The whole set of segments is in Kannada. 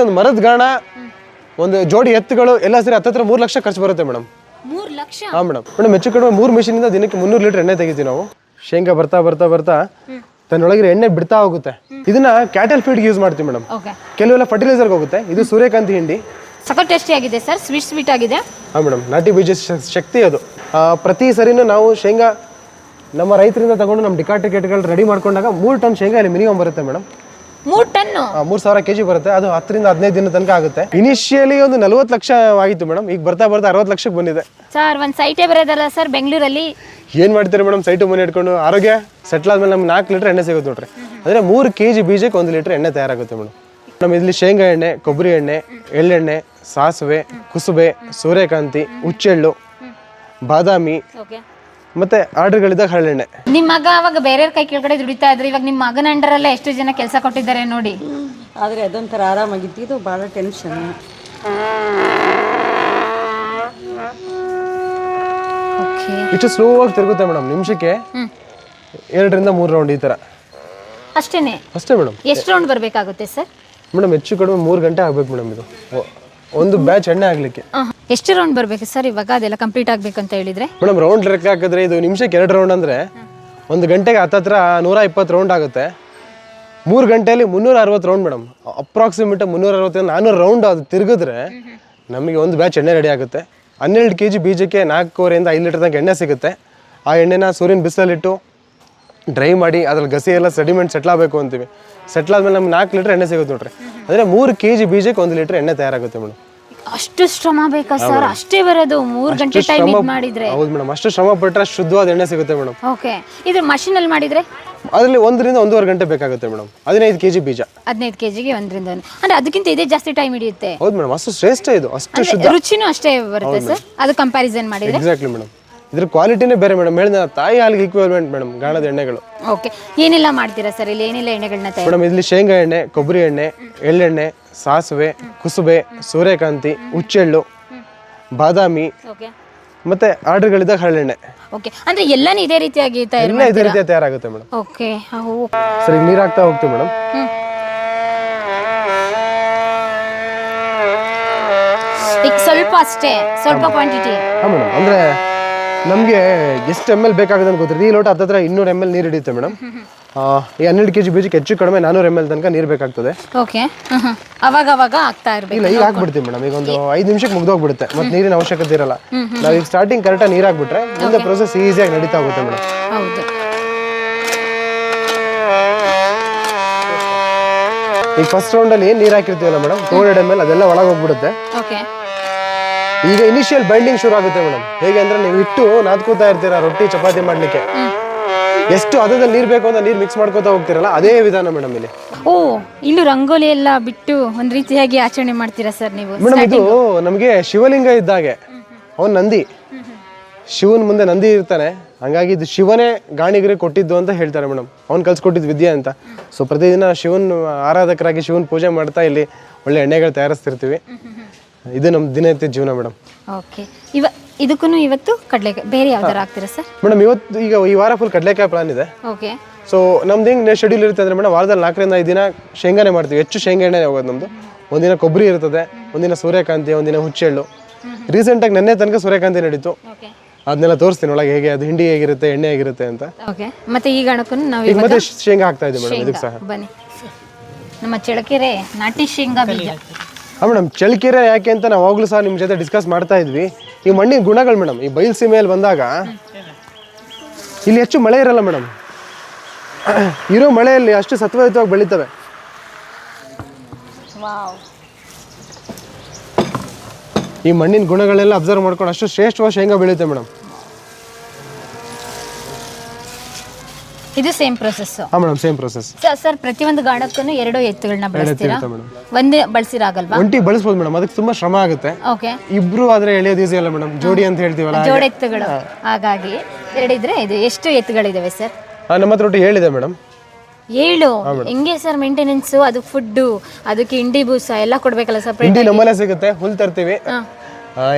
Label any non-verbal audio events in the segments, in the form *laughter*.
ಒಂದು ಮರದ ಗಾಣ ಒಂದು ಜೋಡಿ ಎತ್ತುಗಳು ಎಲ್ಲ ಸೇರಿ ಹತ್ತತ್ರ ಮೂರು ಲಕ್ಷ ಖರ್ಚು ಬರುತ್ತೆ ಮೇಡಮ್. ಮೂರ್ ಲಕ್ಷ? ಹಾಂ ಮೇಡಮ್. ಮೇಡಮ್ ಹೆಚ್ಚು ಕಡಿಮೆ ಮೂರು ಮಿಷಿನಿಂದ ದಿನಕ್ಕೆ ಮುನ್ನೂರು ಲೀಟರ್ ಎಣ್ಣೆ ತೆಗಿತೀವಿ ನಾವು. ಶೇಂಗಾ ಬರ್ತಾ ಬರ್ತಾ ಬರ್ತಾ ತನ್ನೊಳಗಿರೋ ಎಣ್ಣೆ ಬಿಡ್ತಾ ಹೋಗುತ್ತೆ. ಇದನ್ನ ಕ್ಯಾಟಲ್ ಫೀಡ್ ಯೂಸ್ ಮಾಡ್ತೀವಿ ಮೇಡಮ್. ಓಕೆ ಕೆಲವೆಲ್ಲ ಫರ್ಟಿಲೈಸರ್ಗೆ ಹೋಗುತ್ತೆ. ಇದು ಸೂರ್ಯಕಾಂತಿ ಹಿಂಡಿ. ಸಖತ್ ಟೇಸ್ಟಿ ಆಗಿದೆ ಸರ್ ಸ್ವೀಟ್ ಸ್ವೀಟ್ ಆಗಿದೆ. ಹಾಂ ಮೇಡಮ್. ನಾಟಿ ಬೀಜ ಶ- ಶಕ್ತಿ ಅದು. ಆ, ಪ್ರತಿ ಸರಿನೂ ನಾವು ಶೇಂಗಾ ನಮ್ಮ ರೈತರಿಂದ ತಗೊಂಡು ನಮ್ಮ ಡಿಕಾಟಿಕೆಟ್ಗಳು ರೆಡಿ ಮಾಡ್ಕೊಂಡಾಗ ಮೂರು ಟನ್ ಶೇಂಗಾ ಇಲ್ಲಿ ಮಿನಿಮಮ್ ಬರುತ್ತೆ ಮೇಡಮ್. ಮೂರ್ ಟನ್ನು ಮೂರು ಸಾವಿರ ಕೆಜಿ ಬರುತ್ತೆ. ಅದು ಹತ್ತರಿಂದ ಹದಿನೈದು ದಿನ ತನಕ ಆಗುತ್ತೆ. ಇನಿಷಿಯಲಿ ಒಂದು ನಲವತ್ತು ಲಕ್ಷ ಆಗಿತ್ತು ಮೇಡಮ್ ಈಗ ಬರ್ತಾ ಬರ್ತಾ ಅರವತ್ತು ಲಕ್ಷಕ್ಕೆ ಬಂದಿದೆ. ಸರ್ ಒಂದ್ ಸೈಟೇ ಬರೋದಲ್ಲ ಸರ್ ಬೆಂಗಳೂರಲ್ಲಿ ಏನು ಮಾಡ್ತೀರಿ ಮೇಡಮ್ ಸೈಟು ಮನೆ ಇಟ್ಕೊಂಡು ಆರೋಗ್ಯ ಸೆಟ್ಲ್ ಆದ್ಮೇಲೆ ನಮ್ಗೆ ನಾಲ್ಕು ಲೀಟರ್ ಎಣ್ಣೆ ಸಿಗುತ್ತೆ ನೋಡ್ರಿ. ಅಂದರೆ ಮೂರು ಕೆ ಜಿ ಬೀಜಕ್ಕೆ ಒಂದು ಲೀಟರ್ ಎಣ್ಣೆ ತಯಾರಾಗುತ್ತೆ ಮೇಡಮ್ ನಮ್ಮ ಇಲ್ಲಿ ಶೇಂಗಾ ಎಣ್ಣೆ ಕೊಬ್ಬರಿ ಎಣ್ಣೆ ಎಳ್ಳೆಣ್ಣೆ ಸಾಸಿವೆ ಕುಸುಬೆ ಸೂರ್ಯಕಾಂತಿ ಹುಚ್ಚೆಳ್ಳು ಬಾದಾಮಿ ಓಕೆ ಮತ್ತು ಆರ್ಡರ್ಗಳಿದ್ದಾಗ ಹರಳೆಣ್ಣೆ. ನಿಮ್ ಮಗ ಅವಾಗ ಬೇರೆ ಕೈ ಕೆಳಗಡೆ ದುಡಿತಾ ಇದ್ರು. ಇವಾಗ ನಿಮ್ ಮಗನ ಅಂಡರಲ್ಲೇ ಎಷ್ಟು ಜನ ಕೆಲಸ ಕೊಟ್ಟಿದ್ದಾರೆ ನೋಡಿ. ಆದರೆ ಅದೊಂಥರ ಆರಾಮಾಗಿತ್ತು. ಇದು ಭಾಳ ಟೆನ್ಷನ್ ಓಕೆ. ಇಷ್ಟು ಸ್ಲೋ ಆಗಿ ತಿರುಗುತ್ತೆ ಮೇಡಮ್ ನಿಮಿಷಕ್ಕೆ ಎರಡರಿಂದ ಮೂರು ರೌಂಡ್ ಈ ತರ. ಅಷ್ಟೇನೆ? ಅಷ್ಟೇ ಮೇಡಮ್ ಎಷ್ಟು ರೌಂಡ್ ಬರಬೇಕಾಗುತ್ತೆ ಸರ್ ಮೇಡಮ್ ಹೆಚ್ಚು ಕಡಿಮೆ ಮೂರು ಗಂಟೆ ಆಗ್ಬೇಕು ಮೇಡಮ್ ಇದು. ಒಂದು ಬ್ಯಾಚ್ ಎಣ್ಣೆ ಆಗಲಿಕ್ಕೆ ಎಷ್ಟು ರೌಂಡ್ ಬರಬೇಕು ಸರ್ ಇವಾಗ? ಅದೆಲ್ಲ ಕಂಪ್ಲೀಟ್ ಆಗ್ಬೇಕು ಅಂತ ಹೇಳಿದ್ರೆ? ಮೇಡಮ್ ರೌಂಡ್ ಲೆಕ್ಕ ಹಾಕಿದ್ರೆ ಇದು ನಿಮಿಷಕ್ಕೆ ಎರಡು ರೌಂಡ್ ಅಂದ್ರೆ ಒಂದು ಗಂಟೆಗೆ ಹತ್ತತ್ರ ನೂರ ಇಪ್ಪತ್ತು ರೌಂಡ್ ಆಗುತ್ತೆ. ಮೂರು ಗಂಟೆಯಲ್ಲಿ ಮುನ್ನೂರ ಅರವತ್ತು ರೌಂಡ್ ಮೇಡಮ್. ಅಪ್ರಾಕ್ಸಿಮೇಟ್ ಮುನ್ನೂರ ಅರವತ್ತು ನಾನ್ನೂರು ರೌಂಡ್ ಅದು ತಿರುಗಿದ್ರೆ ನಮಗೆ ಒಂದು ಬ್ಯಾಚ್ ಎಣ್ಣೆ ರೆಡಿ ಆಗುತ್ತೆ. ಹನ್ನೆರಡು ಕೆ ಜಿ ಬೀಜಕ್ಕೆ ನಾಲ್ಕೂವರೆಯಿಂದ ಐದು ಲೀಟರ್ ತನಕ ಎಣ್ಣೆ ಸಿಗುತ್ತೆ. ಆ ಎಣ್ಣೆನ ಸೂರ್ಯನ ಬಿಸಿಲಲ್ಲಿಟ್ಟು ಡ್ರೈ ಮಾಡಿ ಅದ್ರಲ್ಲಿ ಗಸಿ ಎಲ್ಲ ಸೆಡಿಮೆಂಟ್ ಸೆಟ್ಲಾಗಬೇಕು ಅಂತೀವಿ. ಸೆಟ್ಲ್ ಆದ್ಮೇಲೆ ನಮ್ಗೆ ನಾಲ್ಕು ಲೀಟರ್ ಎಣ್ಣೆ ಸಿಗುತ್ತೆ ನೋಡ್ರಿ. ಅಂದರೆ ಮೂರು ಕೆಜಿ ಬೀಜಕ್ಕೆ ಒಂದು ಲೀಟರ್ ಎಣ್ಣೆ ತಯಾರಾಗುತ್ತೆ ಮೇಡಮ್. ಅಷ್ಟು ಶ್ರಮ ಬೇಕಾ ಸರ್? ಅಷ್ಟೇ ಬರೋದು ಮೂರ್ ಗಂಟೆ ಟೈಮ್ ಇದು ಮಾಡಿದ್ರೆ. ಹೌದು ಮೇಡಮ್. ಅಷ್ಟು ಶ್ರಮ ಪಟ್ಟರೆ ಶುದ್ಧವಾದ ಎಣ್ಣೆ ಸಿಗುತ್ತೆ ಮೇಡಮ್. ಓಕೆ. ಇದು ಮಷೀನ್ ಅಲ್ಲಿ ಮಾಡಿದ್ರೆ? ಅದರಲ್ಲಿ ಒಂದರಿಂದ ಒಂದೂವರೆ ಗಂಟೆ ಬೇಕಾಗುತ್ತೆ ಮೇಡಮ್. ಹದಿನೈದು ಕೆಜಿ ಬೀಜ. ಹದಿನೈದು ಕೆಜಿಗೆ ಒಂದರಿಂದ ಒಂದು. ಅಂದ್ರೆ ಅದಕ್ಕಿಂತ ಇದೇ ಜಾಸ್ತಿ ಟೈಮ್ ಹಿಡಿಯುತ್ತೆ. ಹೌದು ಮೇಡಮ್. ಅಷ್ಟು ಶ್ರೇಷ್ಠ ಇದು. ಅಷ್ಟು ಶುದ್ಧ. ರುಚಿನೂ ಅಷ್ಟೇ ಬರುತ್ತೆ ಸರ್. ಅದು ಕಂಪ್ಯಾರಿಸನ್ ಮಾಡಿದ್ರೆ. Exactly madam. ಇದ್ರ ಕ್ವಾಲಿಟಿನೇ ಬೇರೆ ಮೇಡಮ್ ಹೇಳಿದ ತಾಯಿ ಹಾಲಿಗೆ ಇಕ್ವಿಪ್ಮೆಂಟ್ ಮೇಡಮ್ ಗಾಣದ ಎಣ್ಣೆಗಳು. ಓಕೆ ಏನೆಲ್ಲ ಮಾಡ್ತೀರಾ ಸರ್ ಇಲ್ಲಿ? ಏನೆಲ್ಲ ಎಣ್ಣೆಗಳನ್ನ ತಯಾರು ಮೇಡಮ್ ಇಲ್ಲಿ ಶೇಂಗಾ ಎಣ್ಣೆ ಕೊಬ್ಬರಿ ಎಣ್ಣೆ ಎಳ್ಳೆಣ್ಣೆ ಸಾಸಿವೆ ಕುಸುಬೆ ಸೂರ್ಯಕಾಂತಿ ಹುಚ್ಚೆಳ್ಳು ಬಾದಾಮಿ ಓಕೆ ಮತ್ತೆ ಆರ್ಡರ್ಗಳಿದ್ದಾಗ ಹರಳೆಣ್ಣೆ. ಓಕೆ ಅಂದ್ರೆ ಎಲ್ಲಾನು ಇದೇ ರೀತಿಯಾಗಿ ತಯಾರು ಎಲ್ಲ ಇದೇ ರೀತಿಯ ತಯಾರಾಗುತ್ತೆ ಮೇಡಮ್ ಓಕೆ ಸರಿ ನೀರು ಹಾಕ್ತಾ ಹೋಗ್ತೀವಿ ಮೇಡಮ್ ಈಗ ಸ್ವಲ್ಪ ಅಷ್ಟೇ. ಸ್ವಲ್ಪ ಕ್ವಾಂಟಿಟಿ ಮೇಡಮ್ ಅಂದರೆ ನಮಗೆ ಎಷ್ಟು ಎಂ ಎಲ್ ಬೇಕಾಗುತ್ತೆ ಅಂತ ಗೊತ್ತಿರುತ್ತೆ. ಈ ಲೋಟ ಹತ್ತತ್ರ ಇನ್ನೂರು ಎಂ ಎಲ್ ನೀರು ಹಿಡಿಯುತ್ತೆ ಮೇಡಮ್ ಈ ಹನ್ನೆರಡು ಕೆ ಜಿ ಬೀಜಕ್ಕೆ ಹೆಚ್ಚು ಕಡಿಮೆ ನಾನೂರು ಎಂ ಎಲ್ ತನಕ ನೀರು ಬೇಕಾಗ್ತದೆ. ಓಕೆ ಅವಾಗ ಅವಾಗ ಆಗ್ತಾ ಇರಬೇಕು. ಇಲ್ಲ ಈಗ ಹಾಕ್ಬಿಡ್ತೀವಿ ಮೇಡಮ್ ಈಗ ಒಂದು ಐದು ನಿಮಿಷಕ್ಕೆ ಮುಗ್ದೋಗ್ಬಿಡುತ್ತೆ. ಮತ್ತೆ ನೀರಿನ ಅವಶ್ಯಕತೆ ಇರಲ್ಲ. ನಾವು ಈಗ ಸ್ಟಾರ್ಟಿಂಗ್ ಕರೆಕ್ಟಾಗಿ ನೀರು ಹಾಕ್ಬಿಟ್ರೆ ಮುಂದೆ ಪ್ರೊಸೆಸ್ ಈಸಿಯಾಗಿ ನಡೀತಾ ಹೋಗುತ್ತೆ ಮೇಡಮ್ ಹೌದು. ಈಗ ಫಸ್ಟ್ ರೌಂಡಲ್ಲಿ ಏನು ನೀರು ಹಾಕಿರ್ತೀವಲ್ಲ madam two hundred M L ಅದೆಲ್ಲ ಒಳಗೆ ಹೋಗ್ಬಿಡುತ್ತೆ. ಓಕೆ ಈಗ ಇನಿಷಿಯಲ್ ಬೈಂಡಿಂಗ್ ಶುರು ಆಗುತ್ತೆ ಮೇಡಮ್ ಹೇಗೆ ಅಂದ್ರೆ ನೀವು ಇಟ್ಟು ನಾದ್ಕೋತಾ ಇರ್ತೀರಾ ರೊಟ್ಟಿ ಚಪಾತಿ ಮಾಡ್ಲಿಕ್ಕೆ? ಎಷ್ಟು ಹದದಲ್ಲಿ ನೀರ್ ಬೇಕು ಅಂತ ನೀರ್ ಮಿಕ್ಸ್ ಮಾಡ್ಕೋತಾ ಹೋಗ್ತಿರಲ್ಲ ಅದೇ ವಿಧಾನ ಮೇಡಮ್ ಇಲ್ಲಿ. ಓ ಇಲ್ಲಿ ರಂಗೋಲಿ ಎಲ್ಲ ಬಿಟ್ಟು ಒಂದ್ ರೀತಿಯಾಗಿ ಆಚರಣೆ ಮಾಡ್ತೀರಾ ಸರ್ ನೀವು? ಮೇಡಮ್ ಇದು ನಮಗೆ ಶಿವಲಿಂಗ ಇದ್ದಾಗೆ ಅವನ್ ನಂದಿ. ಶಿವನ್ ಮುಂದೆ ನಂದಿ ಇರ್ತಾನೆ. ಹಂಗಾಗಿ ಇದು ಶಿವನೇ ಗಾಣಿಗರಿಗೆ ಕೊಟ್ಟಿದ್ದು ಅಂತ ಹೇಳ್ತಾರೆ ಮೇಡಮ್ ಅವ್ನು ಕಲ್ಸ್ಕೊಟ್ಟಿದ್ದು ವಿದ್ಯೆ ಅಂತ. ಸೊ ಪ್ರತಿದಿನ ಶಿವನ್ ಆರಾಧಕರಾಗಿ ಶಿವನ್ ಪೂಜೆ ಮಾಡ್ತಾ ಇಲ್ಲಿ ಒಳ್ಳೆ ಎಣ್ಣೆಗಳು ತಯಾರಿಸ್ತಿರ್ತೀವಿ. ಇದು ನಮ್ಮ ದಿನನಿತ್ಯ ಜೀವನ ಮೇಡಮ್. ಓಕೆ. ಇವ ಇದಕ್ಕೂ ಇವತ್ತು ಕಡಲೆ ಬೇರೆ ಯಾವ್ದಾರು ಹಾಕ್ತೀರಾ ಸರ್? ಮೇಡಮ್ ಇವತ್ತು ಈಗ ಈ ವಾರ ಫುಲ್ ಕಡಲೆಕಾಯಿ ಪ್ಲಾನ್ ಇದೆ. ಓಕೆ. ಸೊ ನಮ್ದು ಹೆಂಗೆ ಶೆಡ್ಯೂಲ್ ಇರುತ್ತೆ ಅಂದ್ರೆ ಮೇಡಮ್ ವಾರದಲ್ಲಿ ನಾಲ್ಕರಿಂದ ಐದು ದಿನ ಶೇಂಗಾನೇ ಮಾಡ್ತೀವಿ. ಹೆಚ್ಚು ಶೇಂಗಾ ಎಣ್ಣೆ ಹೋಗೋದು ನಮ್ಮದು ಒಂದಿನ ಕೊಬ್ಬರಿ ಇರ್ತದೆ ಒಂದಿನ ಸೂರ್ಯಕಾಂತಿ ಒಂದಿನ ಹುಚ್ಚೆಳ್ಳು. ರೀಸೆಂಟಾಗಿ ನೆನ್ನೆ ತನಕ ಸೂರ್ಯಕಾಂತಿ ನಡೀತು. ಓಕೆ. ಅದನ್ನೆಲ್ಲ ತೋರಿಸ್ತೀನಿ ಒಳಗೆ ಹೇಗೆ ಅದು ಹಿಂಡಿ ಹೇಗಿರುತ್ತೆ ಎಣ್ಣೆ ಹೇಗಿರುತ್ತೆ ಅಂತ. ಓಕೆ. ಮತ್ತೆ ಈ ಗಣಕ್ಕೂ ನಾವು ಈಗ ಮತ್ತೆ ಶೇಂಗಾ ಹಾಕ್ತಾ ಇದ್ದೀವಿ ಮೇಡಮ್ ಇದಕ್ಕೆ ಸಹ. ಬನ್ನಿ. ನಮ್ಮ ಚಳಕೆರೆ ನಾಟಿ ಶೇಂಗಾ ಬೀಜ. ಮೇಡಮ್ ಚಳಿಕೆರೆ ಯಾಕೆ ಅಂತ ನಾವು ಅವಾಗಲೂ ಸಹ ನಿಮ್ಮ ಜೊತೆ ಡಿಸ್ಕಸ್ ಮಾಡ್ತಾ ಇದ್ವಿ. ಈ ಮಣ್ಣಿನ ಗುಣಗಳು ಮೇಡಮ್ ಈ ಬಯಲು ಸೀಮೆಯಲ್ಲಿ ಬಂದಾಗ ಇಲ್ಲಿ ಹೆಚ್ಚು ಮಳೆ ಇರಲ್ಲ ಮೇಡಮ್. ಇರೋ ಮಳೆಯಲ್ಲಿ ಅಷ್ಟು ಸತ್ವಯುತವಾಗಿ ಬೆಳೀತವೆ. ಈ ಮಣ್ಣಿನ ಗುಣಗಳೆಲ್ಲ ಅಬ್ಸರ್ವ್ ಮಾಡ್ಕೊಂಡು ಅಷ್ಟು ಶ್ರೇಷ್ಠವಾಗಿ ಶೇಂಗಾ ಬೆಳೆಯುತ್ತೆ ಮೇಡಮ್. ಇದು ಸೇಮ್ ಪ್ರೊಸೆಸ್ ಹಾ ಮೇಡಮ್ ಸೇಮ್ ಪ್ರೊಸೆಸ್ ಸರ್ ಪ್ರತಿಯೊಂದು ಗಾಣಕ್ಕೂ ಎರಡು ಎತ್ತುಗಳನ್ನ ಬಳಸ್ತೀರಾ? ಇರುತ್ತೆ ಮೇಡಮ್ ಒಂದೇ ಬಳಸಿರಾಗಲ್ವಾ? ಒಂಟಿ ಬಳಸ್ಬೋದು ಮೇಡಮ್ ಅದಕ್ಕೆ ತುಂಬಾ ಶ್ರಮ ಆಗುತ್ತೆ. ಓಕೆ ಇಬ್ರು ಆದ್ರೆ ಎಳೆಯೋದು ಈಸಿ ಅಲ್ಲ ಮೇಡಮ್ ಜೋಡಿ ಅಂತ ಹೇಳ್ತೀವಲ್ಲ ಜೋಡಿ ಎತ್ತುಗಳು. ಹಾಗಾಗಿ ಎರಡಿದ್ರೆ ಇದು ಎಷ್ಟು ಎತ್ತುಗಳಿದಾವೆ ಸರ್ ಆ, ನಮ್ಮ ಹತ್ರ ಒಟ್ಟು ಹೇಳಿದೆ ಮೇಡಮ್ ಏಳು? ಹೆಂಗೆ ಸರ್ ಮೇಂಟೆನೆನ್ಸ್ ಅದು ಫುಡ್ಡು ಅದಕ್ಕೆ ಇಂಡಿ ಬೂಸ ಎಲ್ಲ ಕೊಡ್ಬೇಕಲ್ಲ ಸರ್ ಇಂಡಿ ನಮ್ಮಲ್ಲೇ ಸಿಗುತ್ತೆ ಹುಲ್ ತರ್ತೀವಿ. ಆ,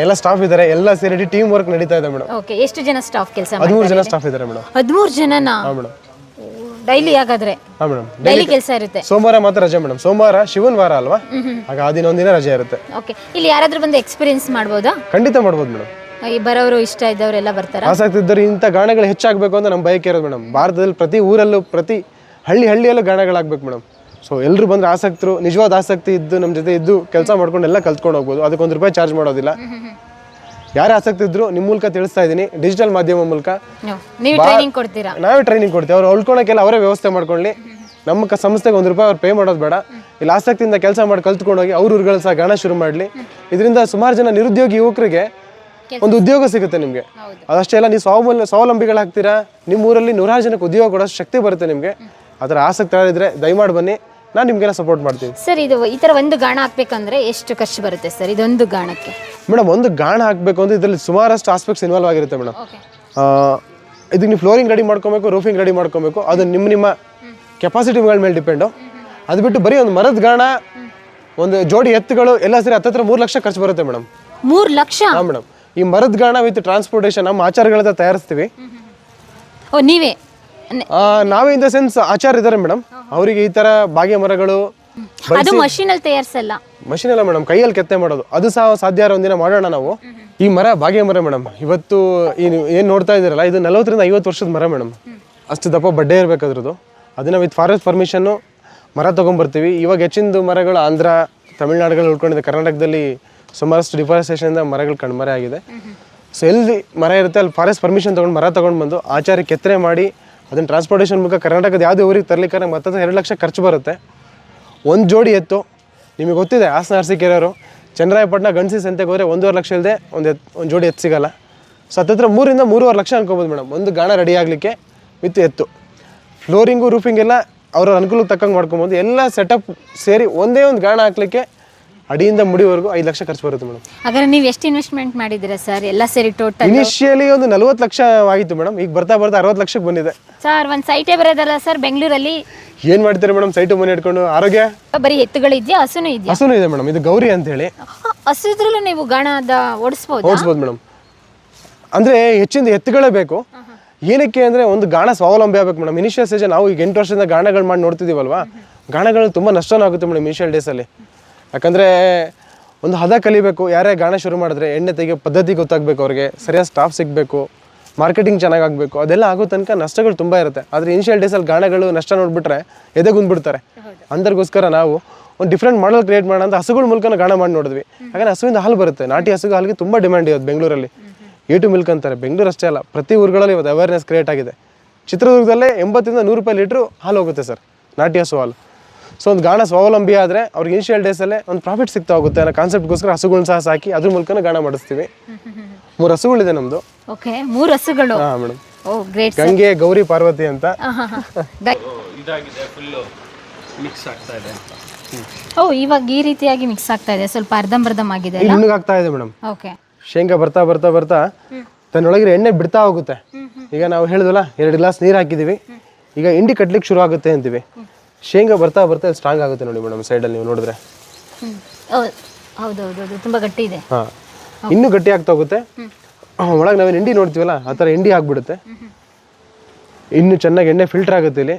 ಎಲ್ಲ ಸ್ಟಾಫ್ ಇದ್ದಾರೆ ಎಲ್ಲ ಸೇರಿ ಟೀಮ್ ವರ್ಕ್ ನಡೀತಾ ಇದೆ ಮೇಡಮ್ ಓಕೆ ಎಷ್ಟು ಜನ ಸ್ಟಾಫ್ ಕೆಲಸ ಹದಿಮೂರು ಜನ ಸ್ಟಾಫ್ ಇದ್ದಾರೆ ಮೇಡಮ್ ಹದಿಮೂರು ಜನನಾ? ಮೇಡಮ್ ಡೈಲಿ ಹಾಗಾದ್ರೆ. ಹಾ ಮೇಡಮ್ ಡೈಲಿ ಕೆಲಸ ಇರುತ್ತೆ. ಸೋಮವಾರ ಮಾತ್ರ ರಜೆ ಮೇಡಮ್ ಸೋಮವಾರ ಶಿವನ್ ವಾರ ಅಲ್ವಾ? ಆಗ ಆ ದಿನ ಒಂದಿನ ರಜೆ ಇರುತ್ತೆ. ಓಕೆ ಇಲ್ಲಿ ಯಾರಾದರೂ ಬಂದು ಎಕ್ಸ್ಪೀರಿಯನ್ಸ್ ಮಾಡ್ಬೋದಾ? ಖಂಡಿತ ಮಾಡ್ಬೋದು ಮೇಡಮ್ ಈ ಬರೋರು ಇಷ್ಟ ಇದ್ದವರೆಲ್ಲ ಬರ್ತಾರೆ? ಆಸಕ್ತಿ ಇದ್ದರೆ ಇಂಥ ಗಾಣಗಳು ಹೆಚ್ಚಾಗಬೇಕು ಅಂತ ನಮ್ಮ ಬಯಕೆ ಇರೋದು ಮೇಡಮ್ ಭಾರತದಲ್ಲಿ ಪ್ರತಿ ಊರಲ್ಲೂ ಪ್ರತಿ ಹಳ್ಳಿ ಹಳ್ಳಿಯಲ್ಲೂ ಗಾಣಗಳಾಗಬೇಕು ಮೇಡಮ್ ಸೊ ಎಲ್ಲರೂ ಬಂದ್ರೆ ಆಸಕ್ತರು ನಿಜವಾದ ಆಸಕ್ತಿ ಇದ್ದು ನಮ್ಮ ಜೊತೆ ಇದ್ದು ಕೆಲಸ ಮಾಡ್ಕೊಂಡು ಎಲ್ಲ ಕಲ್ತ್ಕೊಂಡು ಹೋಗ್ಬೋದು. ಅದಕ್ಕೊಂದು ರೂಪಾಯಿ ಚಾರ್ಜ್ ಮಾಡೋದಿಲ್ಲ. ಯಾರೇ ಆಸಕ್ತಿ ಇದ್ರು ನಿಮ್ಮ ಮೂಲಕ ತಿಳಿಸ್ತಾ ಇದ್ದೀನಿ ಡಿಜಿಟಲ್ ಮಾಧ್ಯಮ ಮೂಲಕ. ನೀವು- ನೀವು ಟ್ರೈನಿಂಗ್ ಕೊಡ್ತೀರಾ? ನಾವೇ ಟ್ರೈನಿಂಗ್ ಕೊಡ್ತೀವಿ. ಅವ್ರು ಉಳ್ಕೊಳಕ್ಕೆಲ್ಲ ಅವರೇ ವ್ಯವಸ್ಥೆ ಮಾಡ್ಕೊಳ್ಳಿ. ನಮ್ಮ ಸಂಸ್ಥೆಗೆ ಒಂದು ರೂಪಾಯಿ ಅವ್ರು ಪೇ ಮಾಡೋದು ಬೇಡ. ಇಲ್ಲಿ ಆಸಕ್ತಿಯಿಂದ ಕೆಲಸ ಮಾಡಿ ಕಲ್ತ್ಕೊಂಡೋಗಿ ಅವ್ರ ಊರುಗಳು ಸಹ ಗಣ ಶುರು ಮಾಡಲಿ. ಇದರಿಂದ ಸುಮಾರು ಜನ ನಿರುದ್ಯೋಗಿ ಯುವಕರಿಗೆ ಒಂದು ಉದ್ಯೋಗ ಸಿಗುತ್ತೆ ನಿಮಗೆ. ಅದಷ್ಟೇ ಅಲ್ಲ ನೀವು ಸ್ವಾವಲ ಸ್ವಾವಲಂಬಿಗಳಾಗ್ತೀರಾ ನಿಮ್ಮ ಊರಲ್ಲಿ ನೂರಾರು ಜನಕ್ಕೆ ಉದ್ಯೋಗ ಕೊಡೋ ಶಕ್ತಿ ಬರುತ್ತೆ ನಿಮಗೆ. ಅದರ ಆಸಕ್ತಿ ಇದ್ದರೆ ದಯಮಾಡಿ ಬನ್ನಿ. ನಾನು ನಿಮಗೆಲ್ಲ ಸಪೋರ್ಟ್ ಮಾಡ್ತೀನಿ. ಸರ್ ಇದು ಈ ಥರ ಒಂದು ಗಾಣ ಹಾಕ್ಬೇಕಂದ್ರೆ ಎಷ್ಟು ಖರ್ಚು ಬರುತ್ತೆ ಸರ್ ಇದೊಂದು ಗಾಣಕ್ಕೆ? ಮೇಡಮ್ ಒಂದು ಗಾಣ ಹಾಕಬೇಕು ಅಂದ್ರೆ ಇದರಲ್ಲಿ ಸುಮಾರಷ್ಟು ಆಸ್ಪೆಕ್ಟ್ಸ್ ಇನ್ವಾಲ್ವ್ ಆಗಿರುತ್ತೆ ಮೇಡಮ್. ಇದಕ್ಕೆ ನೀವು ಫ್ಲೋರಿಂಗ್ ರೆಡಿ ಮಾಡ್ಕೋಬೇಕು ರೂಫಿಂಗ್ ರೆಡಿ ಮಾಡ್ಕೋಬೇಕು ಅದು ನಿಮ್ಮ ನಿಮ್ಮ ಕೆಪಾಸಿಟಿಗಳ ಮೇಲೆ ಡಿಪೆಂಡು ಅದು ಬಿಟ್ಟು ಬರೀ ಒಂದು ಮರದ ಗಾಣ ಒಂದು ಜೋಡಿ ಎತ್ತುಗಳು ಎಲ್ಲ ಸೇರಿ ಹತ್ತತ್ರ ಮೂರು ಲಕ್ಷ ಖರ್ಚು ಬರುತ್ತೆ ಮೇಡಮ್. ಮೂರು ಲಕ್ಷ? ಹಾಂ ಮೇಡಮ್. ಈ ಮರದ ಗಾಣ ವಿತ್ ಟ್ರಾನ್ಸ್ಪೋರ್ಟೇಷನ್ ನಮ್ಮ ಆಚಾರಗಳ ಹತ್ರ ತಯಾರಿಸ್ತೀವಿ. ಓ ನೀವೇ? ನಾವೇ ಇನ್ ದ ಸೆನ್ಸ್ ಆಚಾರ ಇದ್ದಾರೆ ಮೇಡಮ್ ಅವರಿಗೆ ಈ ಥರ ಬಾಗೆ ಮರಗಳು ಅದು ಮಷೀನಲ್ಲಿ ತಯಾರಿಸಲ್ಲ. ಮಷಿನ್ ಅಲ್ಲ ಮೇಡಮ್ ಕೈಯಲ್ಲಿ ಕೆತ್ತೆ ಮಾಡೋದು. ಅದು ಸಹ ಸಾಧ್ಯ ಇರೋ ಒಂದಿನ ಮಾಡೋಣ ನಾವು. ಈ ಮರ ಬಾಗೆ ಮರ ಮೇಡಮ್. ಇವತ್ತು ಏನ್ ನೋಡ್ತಾ ಇದ್ದೀರಲ್ಲ ಇದು ನಲವತ್ತರಿಂದ ಐವತ್ತು ವರ್ಷದ ಮರ ಮೇಡಮ್. ಅಷ್ಟು ದಪ್ಪ ಬಡ್ಡೆ ಇರಬೇಕಾದ್ರದ್ದು ಅದನ್ನು ವಿತ್ ಫಾರೆಸ್ಟ್ ಪರ್ಮಿಷನ್ನು ಮರ ತೊಗೊಂಬರ್ತೀವಿ. ಇವಾಗ ಹೆಚ್ಚಿಂದು ಮರಗಳು ಆಂಧ್ರ ತಮಿಳ್ನಾಡುಗಳು ಉಳ್ಕೊಂಡಿದೆ. ಕರ್ನಾಟಕದಲ್ಲಿ ಸುಮಾರಷ್ಟು ಡಿಫಾರೆಸ್ಟೇಷನಿಂದ ಮರಗಳು ಕಣ್ಮರೆ ಆಗಿದೆ. ಸೊ ಎಲ್ಲಿ ಮರ ಇರುತ್ತೆ ಅಲ್ಲಿ ಫಾರೆಸ್ಟ್ ಪರ್ಮಿಷನ್ ತಗೊಂಡು ಮರ ತೊಗೊಂಡು ಬಂದು ಆಚಾರ ಕೆತ್ತನೆ ಮಾಡಿ ಅದನ್ನ ಟ್ರಾನ್ಸ್ಪೋರ್ಟೇಷನ್ ಮುಖ ಕರ್ನಾಟಕದ ಯಾವುದೇ ಊರಿಗೆ ತರಲಿಕ್ಕೆ ಮತ್ತೆ ಎರಡು ಲಕ್ಷ ಖರ್ಚು ಬರುತ್ತೆ. ಒಂದು ಜೋಡಿ ಎತ್ತು. ನಿಮಗೆ ಗೊತ್ತಿದೆ, ಹಾಸನ ಅರಸಿಕೆರೆಯವರು ಚಂದ್ರಾಯಪಟ್ಟಣ ಗಣಸಿ ಸಂತೆಗೆ ಹೋದರೆ ಒಂದೂವರೆ ಲಕ್ಷ ಇಲ್ಲದೆ ಒಂದು ಎತ್, ಒಂದು ಜೋಡಿ ಎತ್ತು ಸಿಗಲ್ಲ. ಸೊ ಹತ್ತತ್ರ ಮೂರಿಂದ ಮೂರುವರೆ ಲಕ್ಷ ಅನ್ಕೋಬೋದು ಮೇಡಮ್. ಒಂದು ಗಾಣ ರೆಡಿ ಆಗಲಿಕ್ಕೆ ವಿತ್ ಎತ್ತು. ಫ್ಲೋರಿಂಗು ರೂಫಿಂಗ್ ಎಲ್ಲ ಅವರ ಅನುಕೂಲಕ್ಕೆ ತಕ್ಕಂಗೆ ಮಾಡ್ಕೊಬೋದು. ಎಲ್ಲ ಸೆಟಪ್ ಸೇರಿ ಒಂದೇ ಒಂದು ಗಾಣ ಹಾಕ್ಲಿಕ್ಕೆ ಅಡಿಯಿಂದ ಮುಡಿವರೆಗೂ ಐದು ಲಕ್ಷ ಖರ್ಚು ಬರುತ್ತೆ ಮೇಡಮ್ ಹಾಗಾದ್ರೆ ನೀವು ಎಷ್ಟು ಇನ್ವೆಸ್ಟ್ಮೆಂಟ್ ಮಾಡಿದ್ದೀರಾ ಸರ್ ಎಲ್ಲ ಸೇರಿ ಟೋಟಲ್ ಇನಿಷಿಯಲಿ ಒಂದು ನಲ್ವತ್ತು ಲಕ್ಷ ಆಗಿತ್ತು ಮೇಡಮ್ ಈಗ ಬರ್ತಾ ಬರ್ತಾ ಅರವತ್ತು ಲಕ್ಷಕ್ಕೆ ಬಂದಿದೆ. ಸರ್ ಒಂದು ಸೈಟೇ ಬರೋದಲ್ಲ ಸರ್ ಬೆಂಗಳೂರಲ್ಲಿ? ಏನು ಮಾಡ್ತೀರಿ ಮೇಡಮ್ ಸೈಟು ಮನೆ ಇಟ್ಕೊಂಡು ಆರೋಗ್ಯ? ಬರೀ ಎತ್ತುಗಳಿದ್ಯಾ ಹಸುನೂ ಇದೆಯಾ? ಹಸುನೂ ಇದೆ ಮೇಡಮ್ ಇದು ಗೌರಿ ಅಂತ ಹೇಳಿ ಇದ್ರಲ್ಲೂ ನೀವು ಗಾಣದ ಓಡಿಸ್ಬೋದು? ಓಡಿಸ್ಬೋದು ಮೇಡಮ್ ಅಂದರೆ ಹೆಚ್ಚಿನ ಎತ್ತುಗಳೇ ಬೇಕು. ಏನಕ್ಕೆ ಅಂದರೆ ಒಂದು ಗಾಣ ಸ್ವಾವಲಂಬಿ ಆಗಬೇಕು ಮೇಡಮ್ ಇನಿಷಿಯಲ್ ಸ್ಟೇಜ್ ನಾವು ಈಗ ಎಂಟು ವರ್ಷದಿಂದ ಗಾಣಗಳು ಮಾಡಿ ನೋಡ್ತಿದ್ದೀವಲ್ವಾ ಗಾಣಗಳು ತುಂಬ ನಷ್ಟನೂ ಆಗುತ್ತೆ ಮೇಡಮ್ ಇನಿಷಿಯಲ್ ಡೇಸಲ್ಲಿ ಯಾಕಂದರೆ ಒಂದು ಹದ ಕಲಿಬೇಕು ಯಾರೇ ಗಾಣ ಶುರು ಮಾಡಿದ್ರೆ ಎಣ್ಣೆ ತೆಗಿಯೋ ಪದ್ಧತಿ ಗೊತ್ತಾಗಬೇಕು ಅವ್ರಿಗೆ ಸರಿಯಾದ ಸ್ಟಾಫ್ ಸಿಗಬೇಕು ಮಾರ್ಕೆಟಿಂಗ್ ಚೆನ್ನಾಗಿ ಆಗಬೇಕು ಅದೆಲ್ಲ ಆಗೋ ತನಕ ನಷ್ಟಗಳು ತುಂಬ ಇರುತ್ತೆ. ಆದರೆ ಇನಿಷಿಯಲ್ ಡೇಸಲ್ಲಿ ಗಾಣಗಳು ನಷ್ಟ ನೋಡಿಬಿಟ್ರೆ ಎದೆಗುಂದ್ಬಿಡ್ತಾರೆ ಅಂದರ್ಗೋಸ್ಕರ ನಾವು ಒಂದು ಡಿಫ್ರೆಂಟ್ ಮಾಡಲ್ ಕ್ರಿಯೇಟ್ ಮಾಡೋಣ ಅಂತ ಹಸುಗಳ ಮೂಲಕ ಗಾಣ ಮಾಡಿ ನೋಡಿದ್ವಿ. ಹಾಗೆ ಹಸುವಿಂದ ಹಾಲು ಬರುತ್ತೆ. ನಾಟಿ ಹಸುಗೆ ಹಾಲಿಗೆ ತುಂಬ ಡಿಮ್ಯಾಂಡ್ ಇವತ್ತು ಬೆಂಗಳೂರಲ್ಲಿ. ಎ ಟು ಮಿಲ್ಕ್ ಅಂತಾರೆ. ಬೆಂಗಳೂರು ಅಷ್ಟೇ ಅಲ್ಲ ಪ್ರತಿ ಊರುಗಳಲ್ಲಿ ಇವತ್ತು ಅವೇರ್ನೆಸ್ ಕ್ರಿಯೇಟ್ ಆಗಿದೆ. ಚಿತ್ರದುರ್ಗದಲ್ಲೇ ಎಂಬತ್ತರಿಂದ ನೂರು ರೂಪಾಯಿ ಲೀಟ್ರು ಹಾಲು ಹೋಗುತ್ತೆ ಸರ್ ನಾಟಿ ಹಸು ಹಾಲು. ಸೊ ಒಂದು ಗಾಣ ಸ್ವಾವಲಂಬಿ ಆದರೆ ಅವ್ರಿಗೆ ಇನಿಷಿಯಲ್ ಡೇಸಲ್ಲೇ ಒಂದು ಪ್ರಾಫಿಟ್ ಸಿಗ್ತಾ ಹೋಗುತ್ತೆ ಅನ್ನೋ ಕಾನ್ಸೆಪ್ಟ್ಗೋಸ್ಕರ ಹಸುಗಳನ್ನ ಸಹ ಸಾಕಿ ಅದ್ರ ಮೂಲಕನ ಗಾಣ ಮಾಡಿಸ್ತೀವಿ. *laughs* ಮೂರು ಹಸುಗಳಿದೆ ನಮ್ಮದು ಓಕೆ ಮೂರು ಹಸುಗಳು. ಹಾಂ madam oh great Gange Gauri Parvati ಅಂತ. *laughs* ಇದಾಗಿದೆ ಫುಲ್ಲು ಮಿಕ್ಸ್ ಆಗ್ತಾ ಇದೆ ಓ ಇವಾಗ ಈ ರೀತಿಯಾಗಿ ಮಿಕ್ಸ್ ಆಗ್ತಾ ಇದೆ ಸ್ವಲ್ಪ ಅರ್ಧಂಬರ್ಧಂ ಆಗಿದೆ ನುಣ್ಣಗಾಗ್ತಾ ಇದೆ ಮೇಡಮ್ ಓಕೆ ಶೇಂಗಾ ಬರ್ತಾ ಬರ್ತಾ ಬರ್ತಾ ತನ್ನೊಳಗಿರೋ ಎಣ್ಣೆ ಬಿಡ್ತಾ ಹೋಗುತ್ತೆ. ಈಗ ನಾವು ಹೇಳಿದ್ವಲ್ಲ ಎರಡು ಗ್ಲಾಸ್ ನೀರು ಹಾಕಿದ್ದೀವಿ. ಈಗ ಇಂಡಿ ಕಟ್ಲಿಕ್ಕೆ ಶುರು ಆಗುತ್ತೆ ಅಂತೀವಿ ಶೇಂಗಾ ಬರ್ತಾ ಬರ್ತಾ ಸ್ಟ್ರಾಂಗ್ ಆಗುತ್ತೆ ನೋಡಿ ಮೇಡಮ್ ಸೈಡಲ್ಲಿ ನೀವು ನೋಡಿದ್ರೆ. ಹೌದೌದು ತುಂಬ ಗಟ್ಟಿ ಇದೆ. ಹಾಂ. ಇನ್ನೂ ಗಟ್ಟಿ ಆಗ್ತಾ ಹೋಗುತ್ತೆ. ಒಳಗೆ ನಾವೇನು ಹಿಂಡಿ ನೋಡ್ತೀವಲ್ಲ ಆ ಥರ ಎಂಡಿ ಆಗಿಬಿಡುತ್ತೆ. ಇನ್ನು ಚೆನ್ನಾಗಿ ಎಣ್ಣೆ ಫಿಲ್ಟರ್ ಆಗುತ್ತೆ ಇಲ್ಲಿ.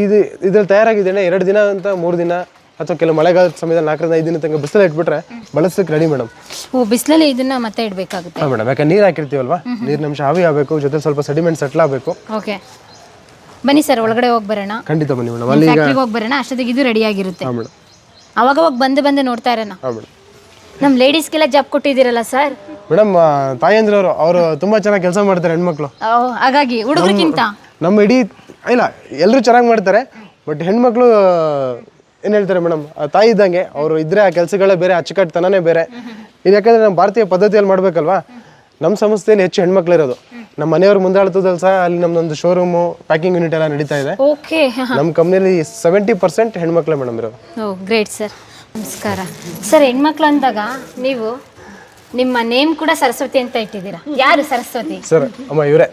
ಇದು ಇದ್ರಲ್ಲಿ ತಯಾರಾಗಿದೆ ಎಣ್ಣೆ ಎರಡು ದಿನ ಅಂತ ಮೂರು ದಿನ ಅಥವಾ ಕೆಲವು ಮಳೆಗಾಲದ ಸಮಯದಲ್ಲಿ ನಾಲ್ಕರಿಂದ ಐದು ದಿನ ತನಕ ಬಿಸಿಲಲ್ಲಿ ಇಟ್ಬಿಟ್ರೆ ಬಳಸಕ್ಕೆ ರೆಡಿ ಮೇಡಮ್ ಓ ಬಿಸಿಲಲ್ಲಿ ಇದನ್ನ ಮತ್ತೆ ಇಡಬೇಕಾಗುತ್ತೆ. ಹಾಂ ಮೇಡಮ್ ಯಾಕಂದ್ರೆ ನೀರು ಹಾಕಿರ್ತೀವಲ್ವಾ? ನೀರಿನ ಅಂಶ ಆವಿ ಆಗಬೇಕು ಜೊತೆ ಸ್ವಲ್ಪ ಸೆಡಿಮೆಂಟ್ ಸೆಟ್ಲ್ ಆಗಬೇಕು. ಓಕೆ ಬನ್ನಿ ಸರ್ ಒಳಗಡೆ ಹೋಗಿ ಬರೋಣ. ಖಂಡಿತ ಬನ್ನಿ ಮೇಡಮ್. ಅಲ್ಲಿ ಫ್ಯಾಕ್ಟ್ರಿಗೆ ಹೋಗಿ ಬರೋಣ ಅಷ್ಟೊತ್ತಿಗೆ ಇದು ರೆಡಿ ಆಗಿರುತ್ತೆ. ಹಾಂ ಮೇಡಮ್. ಅವಾಗ ಹೋಗಿ ಬಂದು ಬಂದು ನೋಡ್ತಾ ಇರೋಣ. ಹಾಂ ಮೇಡಮ್. ನಮ್ಮ ಲೇಡೀಸ್ಗೆಲ್ಲ ಜಾಬ್ ಕೊಟ್ಟಿದ್ದೀರಲ್ಲ ಸರ್? ಮೇಡಮ್ ತಾಯಂದ್ರವರು ಅವರು ತುಂಬಾ ಚೆನ್ನಾಗಿ ಕೆಲಸ ಮಾಡ್ತಾರೆ ಹೆಣ್ಮಕ್ಳು. ಹಾಗಾಗಿ ಹುಡುಗರಿಗಿಂತ? ನಮ್ಮ ಇಡೀ ಇಲ್ಲ ಎಲ್ಲರೂ ಚೆನ್ನಾಗಿ ಮಾಡ್ತಾರೆ ಬಟ್ ಹೆಣ್ಮಕ್ಳು ಏನು ಹೇಳ್ತಾರೆ ಮೇಡಮ್ ತಾಯಿ ಇದ್ದಂಗೆ ಅವರು ಇದ್ರೆ ಆ ಕೆಲಸಗಳೇ ಬೇರೆ ಅಚ್ಚುಕಟ್ಟುತನನೇ ಬೇರೆ. ಇದು ಯಾಕಂದ್ರೆ ನಮ್ಮ ಭಾರತೀಯ ಪದ್ಧತಿಯಲ್ಲಿ ಮಾಡ್ಬೇಕಲ್ವಾ? ನಮ್ಮ ಸಂಸ್ಥೆಯಲ್ಲಿ ಹೆಚ್ಚು ಹೆಣ್ಮಕ್ಳು ಇರೋದು. ನಮ್ಮ ಮನೆಯವ್ರ ಮುಂದಾಳತದಲ್ಲಿ ಸಹ ಅಲ್ಲಿ ನಮ್ದೊಂದು ಶೋರೂಮ್ ಪ್ಯಾಕಿಂಗ್ ಯೂನಿಟ್ ಎಲ್ಲ ನಡೀತಾ ಇದೆ. ಓಕೆ ನಮ್ಮ ಕಂಪ್ನಿಯಲ್ಲಿ ಸೆವೆಂಟಿ ಪರ್ಸೆಂಟ್ ಹೆಣ್ಮಕ್ಳೆ ಮೇಡಮ್ ಇರೋದು. ಓ ಗ್ರೇಟ್ ಸರ್ ನಮಸ್ಕಾರ. ಸರ್ ಹೆಣ್ಮಕ್ಳು ಅಂದಾಗ ನೀವು ನಿಮ್ಮ ನೇಮ್ ಕೂಡ ಸರಸ್ವತಿ ಅಂತ ಇಟ್ಟಿದ್ದೀರಾ? ಯಾರು ಸರಸ್ವತಿ? ಸರ್ ಅಮ್ಮ ಇವರೇ.